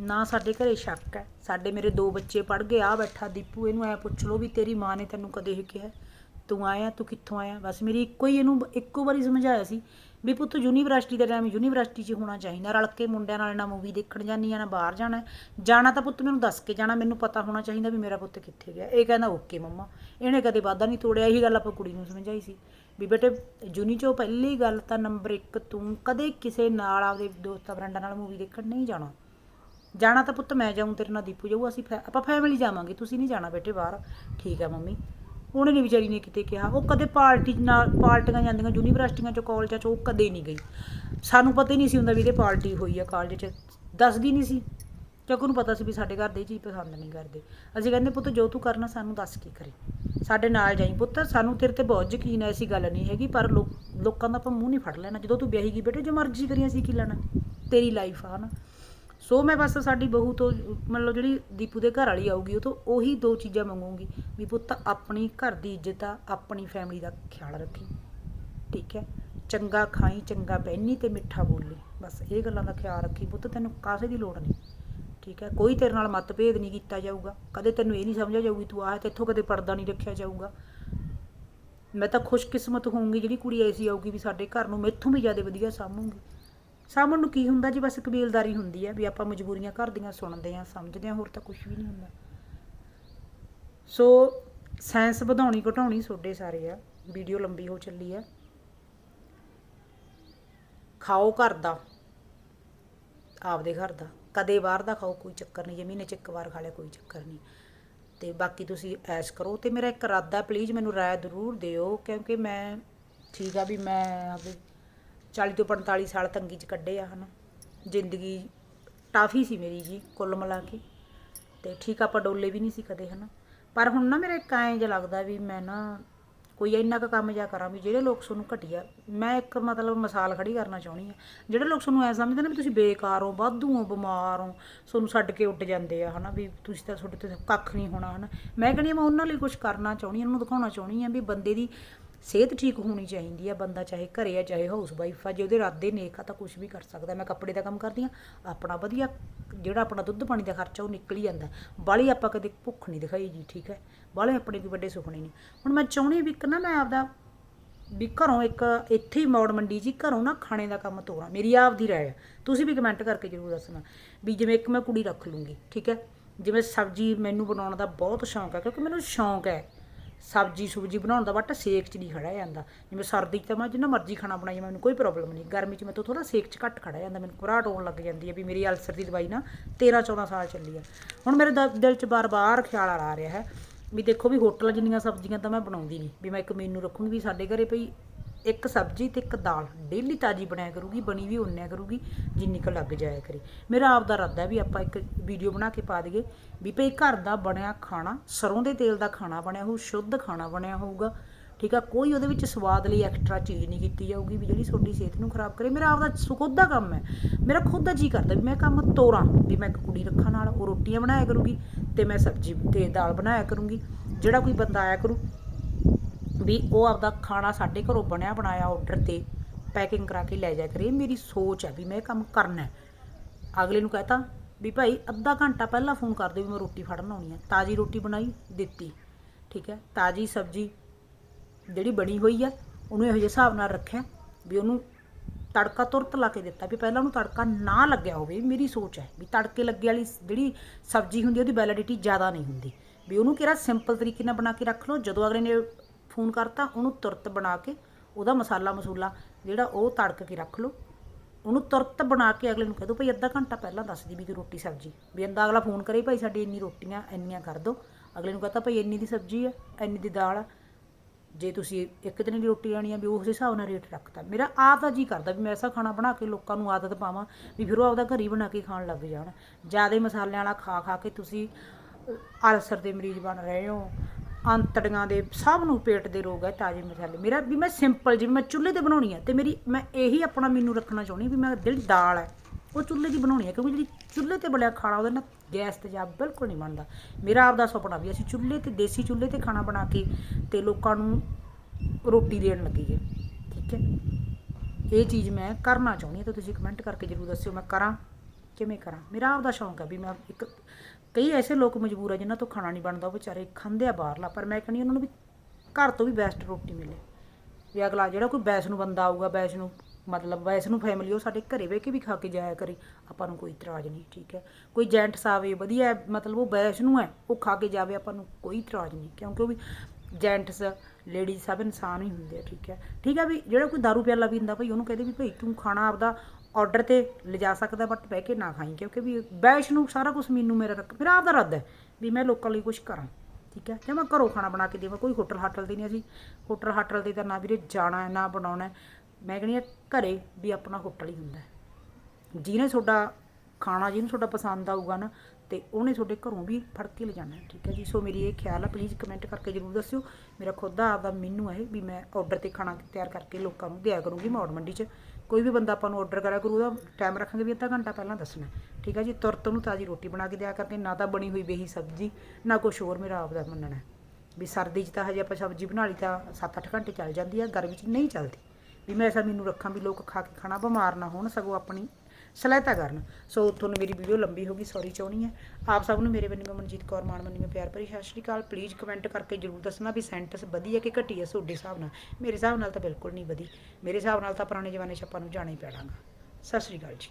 ਨਾ ਸਾਡੇ ਘਰੇ ਸ਼ੱਕ ਹੈ। ਸਾਡੇ ਮੇਰੇ ਦੋ ਬੱਚੇ ਪੜ ਗਏ ਆ ਬੈਠਾ ਦੀਪੂ, ਇਹਨੂੰ ਐ ਪੁੱਛ ਲਓ ਵੀ ਤੇਰੀ ਮਾਂ ਨੇ ਤੈਨੂੰ ਕਦੇ ਇਹ ਕਿਹਾ? ਤੂੰ ਆਇਆ, ਤੂੰ ਕਿੱਥੋਂ ਆਇਆ? ਬਸ ਮੇਰੀ ਇੱਕੋ ਹੀ ਇਹਨੂੰ, ਇੱਕੋ ਵਾਰੀ ਸਮਝਾਇਆ ਸੀ ਵੀ ਪੁੱਤ ਯੂਨੀਵਰਸਿਟੀ ਦਾ ਟਾਈਮ ਯੂਨੀਵਰਸਿਟੀ 'ਚ ਹੋਣਾ ਚਾਹੀਦਾ, ਰਲ ਕੇ ਮੁੰਡਿਆਂ ਨਾਲ ਨਾ ਮੂਵੀ ਦੇਖਣ ਜਾਨੀ ਆ, ਨਾ ਬਾਹਰ ਜਾਣਾ। ਜਾਣਾ ਤਾਂ ਪੁੱਤ ਮੈਨੂੰ ਦੱਸ ਕੇ ਜਾਣਾ, ਮੈਨੂੰ ਪਤਾ ਹੋਣਾ ਚਾਹੀਦਾ ਵੀ ਮੇਰਾ ਪੁੱਤ ਕਿੱਥੇ ਗਿਆ। ਇਹ ਕਹਿੰਦਾ ਓਕੇ ਮੰਮਾ। ਇਹਨੇ ਕਦੇ ਵਾਦਾ ਨਹੀਂ ਤੋੜਿਆ, ਇਹੀ ਗੱਲ ਆਪਾਂ ਕੁੜੀ ਨੂੰ ਸਮਝਾਈ ਸੀ ਵੀ ਬੇਟੇ ਜੂਨੀ ਚੋਂ ਪਹਿਲੀ ਗੱਲ ਤਾਂ ਨੰਬਰ 1 ਤੂੰ ਕਦੇ ਕਿਸੇ ਨਾਲ ਆਪਦੇ ਦੋਸਤਾਂ ਫਰੈਂਡਾਂ ਨਾਲ ਮੂਵੀ ਦੇਖਣ ਨਹੀਂ ਜਾਣਾ। ਜਾਣਾ ਤਾਂ ਪੁੱਤ ਮੈਂ ਜਾਊਂ, ਤੇਰੇ ਨਾਲ ਦੀਪੂ ਜਾਊ, ਅਸੀਂ ਫੈ- ਆਪਾਂ ਫੈਮਿਲੀ ਜਾਵਾਂਗੇ, ਤੁਸੀਂ ਨਹੀਂ ਜਾਣਾ ਬੇਟੇ ਬਾਹਰ। ਠੀਕ ਆ ਮੰਮੀ। ਉਹਨੇ ਨਹੀਂ ਵਿਚਾਰੀ ਨੇ ਕਿਤੇ ਕਿਹਾ, ਉਹ ਕਦੇ ਪਾਰਟੀ ਨਾਲ ਪਾਰਟੀਆਂ ਜਾਂਦੀਆਂ, ਯੂਨੀਵਰਸਿਟੀਆਂ ਚ ਕਾਲਜਾਂ ਚ, ਉਹ ਕਦੇ ਨਹੀਂ ਗਈ। ਸਾਨੂੰ ਪਤਾ ਹੀ ਨਹੀਂ ਸੀ ਹੁੰਦਾ ਵੀ ਇਹਦੇ ਪਾਰਟੀ ਹੋਈ ਆ ਕਾਲਜ ਚ। ਦੱਸਦੀ ਨਹੀਂ ਸੀ। ਕਿਉਂਕਿ ਉਹਨੂੰ ਪਤਾ ਸੀ ਵੀ ਸਾਡੇ ਘਰ ਦੇ ਇਹ ਚੀਜ਼ ਪਸੰਦ ਨਹੀਂ ਕਰਦੇ। ਅਸੀਂ ਕਹਿੰਦੇ, ਪੁੱਤ ਜੋ ਤੂੰ ਕਰਨਾ, ਸਾਨੂੰ ਦੱਸ ਕੀ ਕਰੇ। ਸਾਡੇ ਨਾਲ ਜਾਈ ਪੁੱਤ, ਸਾਨੂੰ ਤੇਰੇ ਤੇ ਬਹੁਤ ਯਕੀਨ ਹੈ, ਐਸੀ ਗੱਲ ਨਹੀਂ ਹੈਗੀ, ਪਰ ਲੋਕ ਲੋਕਾਂ ਦਾ ਆਪਾਂ ਮੂੰਹ ਨਹੀਂ ਫੜ ਲੈਣਾ। ਜਦੋਂ ਤੂੰ ਵਿਆਹੀ ਗਈ ਬੇਟੇ, ਜੋ ਮਰਜ਼ੀ ਕਰੀ ਸੀ ਕੀ ਲੈਣਾ? ਤੇਰੀ ਲਾਈਫ ਆ ਨਾ। ਸੋ ਮੈਂ ਬਸ ਸਾਡੀ ਬਹੂ ਤੋਂ, ਮਤਲਬ ਜਿਹੜੀ ਦੀਪੂ ਦੇ ਘਰ ਵਾਲੀ ਆਊਗੀ, ਉਹ ਤੋਂ ਉਹੀ ਦੋ ਚੀਜ਼ਾਂ ਮੰਗੂਗੀ। ਵੀ ਪੁੱਤ ਆਪਣੀ ਘਰ ਦੀ ਇੱਜ਼ਤ ਆ, ਆਪਣੀ ਫੈਮਿਲੀ ਦਾ ਖਿਆਲ ਰੱਖੀ। ਠੀਕ ਹੈ? ਚੰਗਾ ਖਾਈ, ਚੰਗਾ ਪਹਿਨੀ ਤੇ ਮਿੱਠਾ ਬੋਲੀ। ਬਸ ਇਹ ਗੱਲਾਂ ਦਾ ਖਿਆਲ ਰੱਖੀ ਪੁੱਤ, ਤੈਨੂੰ ਕਾਸੇ ਦੀ ਲੋੜ ਨਹੀਂ। ਠੀਕ ਹੈ? ਕੋਈ ਤੇਰੇ ਨਾਲ ਮਤਭੇਦ ਨਹੀਂ ਕੀਤਾ ਜਾਊਗਾ। ਕਦੇ ਤੈਨੂੰ ਇਹ ਨਹੀਂ ਸਮਝਿਆ ਜਾਊਗੀ, ਤੂੰ ਆਹ ਤੇ ਇੱਥੋਂ ਕਦੇ ਪਰਦਾ ਨਹੀਂ ਰੱਖਿਆ ਜਾਊਗਾ। ਮੈਂ ਤਾਂ ਖੁਸ਼ਕਿਸਮਤ ਹੋਊਂਗੀ ਜਿਹੜੀ ਕੁੜੀ ਐਸੀ ਆਊਗੀ ਵੀ ਸਾਡੇ ਘਰ ਨੂੰ ਮੈਥੋਂ ਵੀ ਜ਼ਿਆਦਾ ਵਧੀਆ ਸਾਂਭੂਗੀ। ਸਾਹਮਣ ਨੂੰ ਕੀ ਹੁੰਦਾ ਜੀ? ਬਸ ਕਬੀਲਦਾਰੀ ਹੁੰਦੀ ਹੈ ਵੀ ਆਪਾਂ ਮਜਬੂਰੀਆਂ ਘਰ ਦੀਆਂ ਸੁਣਦੇ ਹਾਂ, ਸਮਝਦੇ ਹਾਂ, ਹੋਰ ਤਾਂ ਕੁਝ ਵੀ ਨਹੀਂ ਹੁੰਦਾ। ਸੋ ਸਾਇੰਸ ਵਧਾਉਣੀ ਘਟਾਉਣੀ ਤੁਹਾਡੇ ਸਾਰੇ ਆ। ਵੀਡੀਓ ਲੰਬੀ ਹੋ ਚੱਲੀ ਆ। ਖਾਓ ਘਰ ਦਾ। ਆਪਦੇ ਘਰ ਦਾ। ਕਦੇ ਬਾਹਰ ਦਾ ਖਾਓ, ਕੋਈ ਚੱਕਰ ਨਹੀਂ। ਜੇ ਮਹੀਨੇ ਚ ਇੱਕ ਵਾਰ ਖਾ ਲਿਆ, ਕੋਈ ਚੱਕਰ ਨਹੀਂ। ਤੇ ਬਾਕੀ ਤੁਸੀਂ ਐਸ਼ ਕਰੋ। ਤੇ ਮੇਰਾ ਇੱਕ ਇਰਾਦਾ ਪਲੀਜ਼ ਮੈਨੂੰ ਰਾਏ ਜ਼ਰੂਰ ਦਿਓ, ਕਿਉਂਕਿ ਮੈਂ ਠੀਕ ਆ ਵੀ ਮੈਂ ਆਪਦੇ 40 ਤੋਂ 45 ਸਾਲ ਤੰਗੀ ਚ ਕੱਢੇ ਆ ਹਨਾ। ਜ਼ਿੰਦਗੀ ਟਾਫੀ ਸੀ ਮੇਰੀ ਜੀ, ਕੁੱਲ ਮਿਲਾ ਕੇ। ਤੇ ਠੀਕ ਆਪਾਂ ਡੋਲੇ ਵੀ ਨਹੀਂ ਸੀ ਕਦੇ ਹਨਾ। ਪਰ ਹੁਣ ਨਾ ਮੇਰੇ ਇੱਕ ਐਂ ਜਿਹਾ ਲੱਗਦਾ ਵੀ ਮੈਂ ਨਾ ਕੋਈ ਇੰਨਾ ਕੁ ਕੰਮ ਜਾ ਕਰਾਂ ਵੀ ਜਿਹੜੇ ਲੋਕ ਤੁਹਾਨੂੰ ਘਟੀਆ, ਮੈਂ ਇੱਕ ਮਤਲਬ ਮਿਸਾਲ ਖੜੀ ਕਰਨਾ ਚਾਹੁੰਦੀ ਆ। ਜਿਹੜੇ ਲੋਕ ਤੁਹਾਨੂੰ ਐ ਸਮਝਦੇ ਨੇ ਵੀ ਤੁਸੀਂ ਬੇਕਾਰ ਹੋ, ਵਾਧੂ ਹੋ, ਬਿਮਾਰ ਹੋ ਤੁਹਾਨੂੰ ਛੱਡ ਕੇ ਉੱਡ ਜਾਂਦੇ ਆ ਹਨਾ, ਵੀ ਤੁਸੀਂ ਤਾਂ ਤੁਹਾਡੇ ਤੇ ਕੱਖ ਨਹੀਂ ਹੋਣਾ ਹਨਾ। ਮੈਂ ਕਹਿੰਦੀ ਮੈਂ ਉਹਨਾਂ ਲਈ ਕੁਝ ਕਰਨਾ ਚਾਹੁੰਦੀ ਹਾਂ ਉਹਨਾਂ ਨੂੰ ਦਿਖਾਉਣਾ ਚਾਹੁੰਦੀ ਹਾਂ ਵੀ ਬੰਦੇ ਦੀ ਸਿਹਤ ਠੀਕ ਹੋਣੀ ਚਾਹੀਦੀ ਆ, ਬੰਦਾ ਚਾਹੇ ਘਰੇ ਆ, ਚਾਹੇ ਹਾਊਸ ਵਾਈਫ ਆ, ਜੇ ਉਹਦੇ ਇਰਾਦੇ ਨੇਕ ਆ ਤਾਂ ਕੁਝ ਵੀ ਕਰ ਸਕਦਾ। ਮੈਂ ਕੱਪੜੇ ਦਾ ਕੰਮ ਕਰਦੀ ਆ, ਆਪਣਾ ਵਧੀਆ ਜਿਹੜਾ ਆਪਣਾ ਦੁੱਧ ਪਾਣੀ ਦਾ ਖਰਚਾ ਉਹ ਨਿਕਲ ਹੀ ਜਾਂਦਾ। ਬਾਲੀ ਆਪਾਂ ਕਦੇ ਭੁੱਖ ਨਹੀਂ ਦਿਖਾਈ ਜੀ, ਠੀਕ ਹੈ? ਬਾਲੇ ਆਪਣੇ ਕੋਈ ਵੱਡੇ ਸੁਪਨੇ ਨਹੀਂ। ਹੁਣ ਮੈਂ ਚਾਹੁੰਦੀ ਵੀ ਇੱਕ ਨਾ ਮੈਂ ਆਪਦਾ ਵੀ ਘਰੋਂ ਇੱਕ ਇੱਥੇ ਹੀ ਮੌੜ ਮੰਡੀ ਜੀ, ਘਰੋਂ ਨਾ ਖਾਣੇ ਦਾ ਕੰਮ ਤੋਰਾਂ। ਮੇਰੀ ਆਪ ਦੀ ਰਾਏ ਆ। ਤੁਸੀਂ ਵੀ ਕਮੈਂਟ ਕਰਕੇ ਜ਼ਰੂਰ ਦੱਸਣਾ ਵੀ ਜਿਵੇਂ ਇੱਕ ਮੈਂ ਕੁੜੀ ਰੱਖ ਲੂੰਗੀ, ਠੀਕ ਹੈ? ਜਿਵੇਂ ਸਬਜ਼ੀ ਮੈਨੂੰ ਬਣਾਉਣ ਦਾ ਬਹੁਤ ਸ਼ੌਂਕ ਹੈ ਕਿਉਂਕਿ ਮੈਨੂੰ ਸ਼ੌਂਕ ਹੈ। ਸਬਜ਼ੀ ਸੁਬਜੀ ਬਣਾਉਣ ਦਾ ਬਟ ਸੇਕ 'ਚ ਨਹੀਂ ਖੜਾ ਜਾਂਦਾ। ਜਿਵੇਂ ਸਰਦੀ 'ਚ ਤਾਂ ਮੈਂ ਜਿੰਨਾ ਮਰਜ਼ੀ ਖਾਣਾ ਬਣਾਈ ਮੈਨੂੰ ਕੋਈ ਪ੍ਰੋਬਲਮ ਨਹੀਂ। ਗਰਮੀ 'ਚ ਮੈਂ ਤੋਂ ਥੋੜਾ ਸੇਕ 'ਚ ਘੱਟ ਖੜਾ ਜਾਂਦਾ, ਮੈਨੂੰ ਘਬਰਾਹਟ ਹੋਣ ਲੱਗ ਜਾਂਦੀ ਹੈ ਵੀ ਮੇਰੀ ਅਲਸਰ ਦੀ ਦਵਾਈ ਨਾ 13 14 ਸਾਲ ਚੱਲੀ ਆ। ਹੁਣ ਮੇਰੇ ਦ- ਦਿਲ 'ਚ ਬਾਰ-ਬਾਰ ਖਿਆਲ ਆ ਰਿਹਾ ਹੈ ਵੀ ਦੇਖੋ ਵੀ ਹੋਟਲ ਜਿੰਨੀਆਂ ਸਬਜ਼ੀਆਂ ਤਾਂ ਮੈਂ ਬਣਾਉਂਦੀ ਨਹੀਂ, ਵੀ ਮੈਂ ਇੱਕ ਮੇਨੂ ਰੱਖੂੰਗੀ ਵੀ ਸਾਡੇ ਘਰੇ ਭਈ ਇੱਕ ਸਬਜ਼ੀ ਤੇ ਇੱਕ ਦਾਲ ਡੇਲੀ ਤਾਜੀ ਬਣਾਇਆ ਕਰੂਗੀ, ਬਣੀ ਵੀ ਉੰਨਿਆ ਕਰੂਗੀ, ਜਿੰਨੀ ਕੁ ਲੱਗ ਜਾਇਆ ਕਰੇ। ਮੇਰਾ ਆਪ ਦਾ ਇਰਾਦਾ ਵੀ ਆਪਾਂ ਇੱਕ ਵੀਡੀਓ ਬਣਾ ਕੇ ਪਾ ਦਈਏ ਵੀ ਭਈ ਘਰ ਦਾ ਬਣਿਆ ਖਾਣਾ, ਸਰੋਂ ਦੇ ਤੇਲ ਦਾ ਖਾਣਾ ਬਣਿਆ ਹੋਊ, ਸ਼ੁੱਧ ਖਾਣਾ ਬਣਿਆ ਹੋਊਗਾ, ਠੀਕ ਆ? ਕੋਈ ਉਹਦੇ ਵਿੱਚ ਸਵਾਦ ਲਈ ਐਕਸਟਰਾ ਚੀਜ਼ ਨਹੀਂ ਕੀਤੀ ਜਾਊਗੀ ਵੀ ਜਿਹੜੀ ਤੁਹਾਡੀ ਸਿਹਤ ਨੂੰ ਖਰਾਬ ਕਰੇ। ਮੇਰਾ ਆਪਦਾ ਖੁਦ ਦਾ ਕੰਮ ਹੈ। ਮੇਰਾ ਖੁਦ ਦਾ ਜੀ ਕਰਦਾ ਵੀ ਮੈਂ ਕੰਮ ਤੋਰਾਂ, ਵੀ ਮੈਂ ਇੱਕ ਕੁੜੀ ਰੱਖਾਂ ਨਾਲ, ਉਹ ਰੋਟੀਆਂ ਬਣਾਇਆ ਕਰੂਗੀ ਤੇ ਮੈਂ ਸਬਜ਼ੀ ਤੇ ਦਾਲ ਬਣਾਇਆ ਕਰੂੰਗੀ। ਜਿਹੜਾ ਕੋਈ ਬੰਦਾ ਆਇਆ ਕਰੂ ਵੀ ਉਹ ਆਪਦਾ ਖਾਣਾ ਸਾਡੇ ਘਰੋਂ ਬਣਿਆ ਬਣਾਇਆ ਆਰਡਰ ਤੇ ਪੈਕਿੰਗ ਕਰਾ ਕੇ ਲੈ ਜਾ ਕਰੇ। ਮੇਰੀ ਸੋਚ ਹੈ ਵੀ ਮੈਂ ਇਹ ਕੰਮ ਕਰਨਾ ਹੈ। ਅਗਲੇ ਨੂੰ ਕਹਤਾ ਵੀ ਭਾਈ ਅੱਧਾ ਘੰਟਾ ਪਹਿਲਾਂ ਫੋਨ ਕਰ ਦਿਓ ਵੀ ਮੈਂ ਰੋਟੀ ਫੜਨ ਆਉਣੀ ਹੈ। ਤਾਜੀ ਰੋਟੀ ਬਣਾਈ, ਦਿੱਤੀ। ਠੀਕ ਹੈ, ਤਾਜੀ ਸਬਜ਼ੀ ਜਿਹੜੀ ਬਣੀ ਹੋਈ ਹੈ, ਉਹਨੂੰ ਇਹੋ ਜਿਹੇ ਹਿਸਾਬ ਨਾਲ ਰੱਖਿਆ ਵੀ ਉਹਨੂੰ ਤੜਕਾ ਤੁਰਤ ਲਾ ਕੇ ਦਿੱਤਾ ਵੀ ਪਹਿਲਾਂ ਉਹਨੂੰ ਤੜਕਾ ਨਾ ਲੱਗਿਆ ਹੋਵੇ। ਮੇਰੀ ਸੋਚ ਹੈ ਵੀ ਤੜਕੇ ਲੱਗੇ ਵਾਲੀ ਜਿਹੜੀ ਸਬਜ਼ੀ ਹੁੰਦੀ ਉਹਦੀ ਵੈਲਿਡਿਟੀ ਜ਼ਿਆਦਾ ਨਹੀਂ ਹੁੰਦੀ। ਵੀ ਉਹਨੂੰ ਕਿਹੜਾ ਸਿੰਪਲ ਤਰੀਕੇ ਨਾਲ ਬਣਾ ਕੇ ਰੱਖ ਲਓ। ਜਦੋਂ ਅਗਲੇ ਨੇ ਫੋਨ ਕਰਤਾ, ਉਹਨੂੰ ਤੁਰਤ ਬਣਾ ਕੇ, ਉਹਦਾ ਮਸਾਲਾ ਮਸੂਲਾ ਜਿਹੜਾ ਉਹ ਤੜਕ ਕੇ ਰੱਖ ਲਓ। ਉਹਨੂੰ ਤੁਰਤ ਬਣਾ ਕੇ ਅਗਲੇ ਨੂੰ ਕਹਿ ਦਿਓ ਭਾਈ ਅੱਧਾ ਘੰਟਾ ਪਹਿਲਾਂ ਦੱਸ ਦੀ ਵੀ ਤੂੰ ਰੋਟੀ ਸਬਜ਼ੀ। ਵੀ ਅੰਦਾ ਅਗਲਾ ਫੋਨ ਕਰੇ, ਭਾਈ ਸਾਡੀ ਇੰਨੀ ਰੋਟੀਆਂ ਇੰਨੀਆਂ ਕਰ ਦਿਓ ਅਗਲੇ ਨੂੰ ਕਹਤਾ, ਭਾਈ ਇੰਨੀ ਦੀ ਸਬਜ਼ੀ ਆ, ਇੰਨੀ ਦੀ ਦਾਲ ਆ। ਜੇ ਤੁਸੀਂ ਇੱਕ ਦਿਨ ਦੀ ਰੋਟੀ ਲੈਣੀ ਆ, ਵੀ ਉਸ ਹਿਸਾਬ ਨਾਲ ਰੇਟ ਰੱਖਤਾ। ਮੇਰਾ ਆਪ ਦਾ ਜੀ ਕਰਦਾ ਵੀ ਮੈਂ ਐਸਾ ਖਾਣਾ ਬਣਾ ਕੇ ਲੋਕਾਂ ਨੂੰ ਆਦਤ ਪਾਵਾਂ ਵੀ ਫਿਰ ਉਹ ਆਪਦਾ ਘਰ ਹੀ ਬਣਾ ਕੇ ਖਾਣ ਲੱਗ ਜਾਣ। ਜ਼ਿਆਦਾ ਮਸਾਲਿਆਂ ਵਾਲਾ ਖਾ ਖਾ ਕੇ ਤੁਸੀਂ ਅਲਸਰ ਦੇ ਮਰੀਜ਼ ਬਣ ਰਹੇ ਹੋ ਅੰਤੜੀਆਂ ਦੇ ਸਭ ਨੂੰ ਪੇਟ ਦੇ ਰੋਗ ਹੈ ਤਾਜ਼ੇ ਮਸਾਲੇ। ਮੇਰਾ ਵੀ ਮੈਂ ਸਿੰਪਲ ਜਿਵੇਂ ਮੈਂ ਚੁੱਲ੍ਹੇ ਤੇ ਬਣਾਉਣੀ ਹੈ ਤੇ ਮੇਰੀ ਮੈਂ ਇਹੀ ਆਪਣਾ ਮੈਨੂੰ ਰੱਖਣਾ ਚਾਹੁੰਦੀ ਵੀ ਮੈਂ ਜਿਹੜੀ ਦਾਲ ਹੈ ਉਹ ਚੁੱਲ੍ਹੇ ਦੀ ਬਣਾਉਣੀ ਹੈ ਕਿਉਂਕਿ ਜਿਹੜੀ ਚੁੱਲ੍ਹੇ ਤੇ ਬਣਿਆ ਖਾਣਾ ਉਹਦੇ ਨਾਲ ਗੈਸ ਤੇ ਜਾ ਬਿਲਕੁਲ ਨਹੀਂ ਬਣਦਾ। ਮੇਰਾ ਆਪ ਦਾ ਸੁਪਨਾ ਵੀ ਅਸੀਂ ਚੁੱਲ੍ਹੇ ਤੇ, ਦੇਸੀ ਚੁੱਲ੍ਹੇ ਤੇ ਖਾਣਾ ਬਣਾ ਕੇ ਤੇ ਲੋਕਾਂ ਨੂੰ ਰੋਟੀ ਦੇਣ ਲੱਗੀ ਹੈ ਠੀਕ ਹੈ? ਇਹ ਚੀਜ਼ ਮੈਂ ਕਰਨਾ ਚਾਹੁੰਦੀ ਹਾਂ ਤਾਂ ਤੁਸੀਂ ਕਮੈਂਟ ਕਰਕੇ ਜਰੂਰ ਦੱਸਿਓ, ਮੈਂ ਕਰਾਂ, ਕਿਵੇਂ ਕਰਾਂ। ਮੇਰਾ ਆਪ ਦਾ ਸ਼ੌਂਕ ਹੈ ਵੀ ਮੈਂ ਇੱਕ ਕਈ ਐਸੇ ਲੋਕ ਮਜਬੂਰ ਆ ਜਿਨ੍ਹਾਂ ਤੋਂ ਖਾਣਾ ਨਹੀਂ ਬਣਦਾ, ਉਹ ਵਿਚਾਰੇ ਖਾਂਦੇ ਆ ਬਾਹਰਲਾ। ਪਰ ਮੈਂ ਕਹਿੰਦੀ ਉਹਨਾਂ ਨੂੰ ਵੀ ਘਰ ਤੋਂ ਵੀ ਬੈਸਟ ਰੋਟੀ ਮਿਲੇ। ਵੀ ਅਗਲਾ ਜਿਹੜਾ ਕੋਈ ਬੈਸ ਨੂੰ ਬੰਦਾ ਆਊਗਾ, ਬੈਸ ਨੂੰ ਮਤਲਬ ਬੈਸ ਨੂੰ ਫੈਮਿਲੀ ਉਹ ਸਾਡੇ ਘਰੇ ਬਹਿ ਕੇ ਵੀ ਖਾ ਕੇ ਜਾਇਆ ਕਰੇ। ਆਪਾਂ ਨੂੰ ਕੋਈ ਇਤਰਾਜ਼ ਨਹੀਂ, ਠੀਕ ਹੈ? ਕੋਈ ਜੈਂਟਸ ਆਵੇ, ਵਧੀਆ, ਮਤਲਬ ਉਹ ਬੈਸ ਨੂੰ ਹੈ, ਉਹ ਖਾ ਕੇ ਜਾਵੇ, ਆਪਾਂ ਨੂੰ ਕੋਈ ਇਤਰਾਜ਼ ਨਹੀਂ। ਕਿਉਂਕਿ ਉਹ ਵੀ ਜੈਂਟਸ ਲੇਡੀਜ਼ ਸਭ ਇਨਸਾਨ ਹੀ ਹੁੰਦੇ ਆ, ਠੀਕ ਹੈ? ਠੀਕ ਹੈ ਵੀ ਜਿਹੜਾ ਕੋਈ ਦਾਰੂ ਪਿਆਲਾ ਪੀਂਦਾ ਭਾਈ, ਉਹਨੂੰ ਕਹਦੇ ਵੀ ਭਾਈ ਤੂੰ ਖਾਣਾ ਆਪਦਾ ਆਰਡਰ ਤੇ ਲਿਜਾ ਸਕਦਾ ਬਟ ਬਹਿ ਕੇ ਨਾ ਖਾਈ ਕਿਉਂਕਿ ਵੀ ਬੈਸ਼ ਨੂੰ ਸਾਰਾ ਕੁਝ ਮੈਨੂੰ ਮੇਰਾ ਰੱਖ ਮੇਰਾ ਆਪਦਾ ਰੱਦ ਹੈ ਵੀ ਮੈਂ ਲੋਕਾਂ ਲਈ ਕੁਝ ਕਰਾਂ ਠੀਕ ਹੈ? ਜੇ ਮੈਂ ਘਰੋਂ ਖਾਣਾ ਬਣਾ ਕੇ ਦੇਵਾਂ ਕੋਈ ਹੋਟਲ ਹਾਟਲ ਦੀ ਨਹੀਂ ਅਸੀਂ ਹੋਟਲ ਹਾਟਲ ਦੇ ਤਾਂ ਨਾ ਵੀਰੇ ਜਾਣਾ ਹੈ ਨਾ ਬਣਾਉਣਾ ਮੈਂ ਕਹਿੰਦੀ ਆ ਘਰੇ ਵੀ ਆਪਣਾ ਹੋਟਲ ਹੀ ਹੁੰਦਾ ਜਿਹਨੇ ਤੁਹਾਡਾ ਖਾਣਾ ਜਿਹਨੂੰ ਤੁਹਾਡਾ ਪਸੰਦ ਆਊਗਾ ਨਾ ਤੇ ਉਹਨੇ ਤੁਹਾਡੇ ਘਰੋਂ ਵੀ ਫੜ ਕੇ ਲਿਜਾਣਾ ਹੈ, ਠੀਕ ਹੈ ਜੀ? ਸੋ ਮੇਰੀ ਇਹ ਖਿਆਲ ਆ ਪਲੀਜ਼ ਕਮੈਂਟ ਕਰਕੇ ਜਰੂਰ ਦੱਸਿਓ। ਮੇਰਾ ਖੁਦ ਦਾ ਆਪਦਾ ਮੈਨੂੰ ਹੈ ਵੀ ਮੈਂ ਆਰਡਰ ਤੇ ਖਾਣਾ ਤਿਆਰ ਕਰਕੇ ਲੋਕਾਂ ਨੂੰ ਦਿਆ ਕਰੂੰਗੀ ਮੌੜ ਮੰਡੀ 'ਚ। ਕੋਈ ਵੀ ਬੰਦਾ ਆਪਾਂ ਨੂੰ ਆਰਡਰ ਕਰਿਆ ਕਰੂ, ਉਹਦਾ ਟਾਈਮ ਰੱਖਾਂਗੇ ਵੀ ਅੱਧਾ ਘੰਟਾ ਪਹਿਲਾਂ ਦੱਸਣਾ। ਠੀਕ ਹੈ ਜੀ? ਤੁਰਤ ਉਹਨੂੰ ਤਾਜ਼ੀ ਰੋਟੀ ਬਣਾ ਕੇ ਦਿਆ ਕਰਕੇ ਨਾ ਤਾਂ ਬਣੀ ਹੋਈ ਬੇਹੀ ਸਬਜ਼ੀ, ਨਾ ਕੁਛ ਹੋਰ ਮੇਰਾ ਆਪਦਾ ਮੰਨਣਾ। ਵੀ ਸਰਦੀ 'ਚ ਤਾਂ ਹਜੇ ਆਪਾਂ ਸਬਜ਼ੀ ਬਣਾ ਲਈ ਤਾਂ 7-8 ਘੰਟੇ ਚੱਲ ਜਾਂਦੀ ਆ, ਗਰਮੀ 'ਚ ਨਹੀਂ ਚੱਲਦੀ। ਵੀ ਮੈਂ ਐਸਾ ਮੈਨੂੰ ਰੱਖਾਂ ਵੀ ਲੋਕ ਖਾ ਕੇ ਖਾਣਾ ਬਿਮਾਰ ਨਾ ਹੋਣ, ਸਗੋਂ ਆਪਣੀ ਸਲਾਹਤਾ ਕਰਨ। ਸੋ ਤੁਹਾਨੂੰ ਮੇਰੀ ਵੀਡੀਓ ਲੰਬੀ ਹੋ ਗਈ ਸੌਰੀ ਚਾਹੁੰਦੀ ਹੈ। ਆਪ ਸਭ ਨੂੰ ਮੇਰੇ ਵੱਲੋਂ ਮਨਜੀਤ ਕੌਰ ਮਾਨ ਮੰਨੀ ਪਿਆਰ ਭਰੀ ਸਤਿ ਸ਼੍ਰੀ ਅਕਾਲ। ਪਲੀਜ਼ ਕਮੈਂਟ ਕਰਕੇ ਜਰੂਰ ਦੱਸਣਾ ਵੀ ਸੈਂਟੈਂਸ ਵਧੀਆ ਕਿ ਘਟੀ ਹੈ ਤੁਹਾਡੇ ਹਿਸਾਬ ਨਾਲ। ਮੇਰੇ ਹਿਸਾਬ ਨਾਲ ਤਾਂ ਬਿਲਕੁਲ ਨਹੀਂ ਵਧੀ। ਮੇਰੇ ਹਿਸਾਬ ਨਾਲ ਤਾਂ ਪੁਰਾਣੇ ਜ਼ਮਾਨੇ 'ਚ ਆਪਾਂ ਨੂੰ ਜਾਣਾ ਹੀ ਪੈਣਾਗਾ। ਸਤਿ ਸ਼੍ਰੀ ਅਕਾਲ ਜੀ।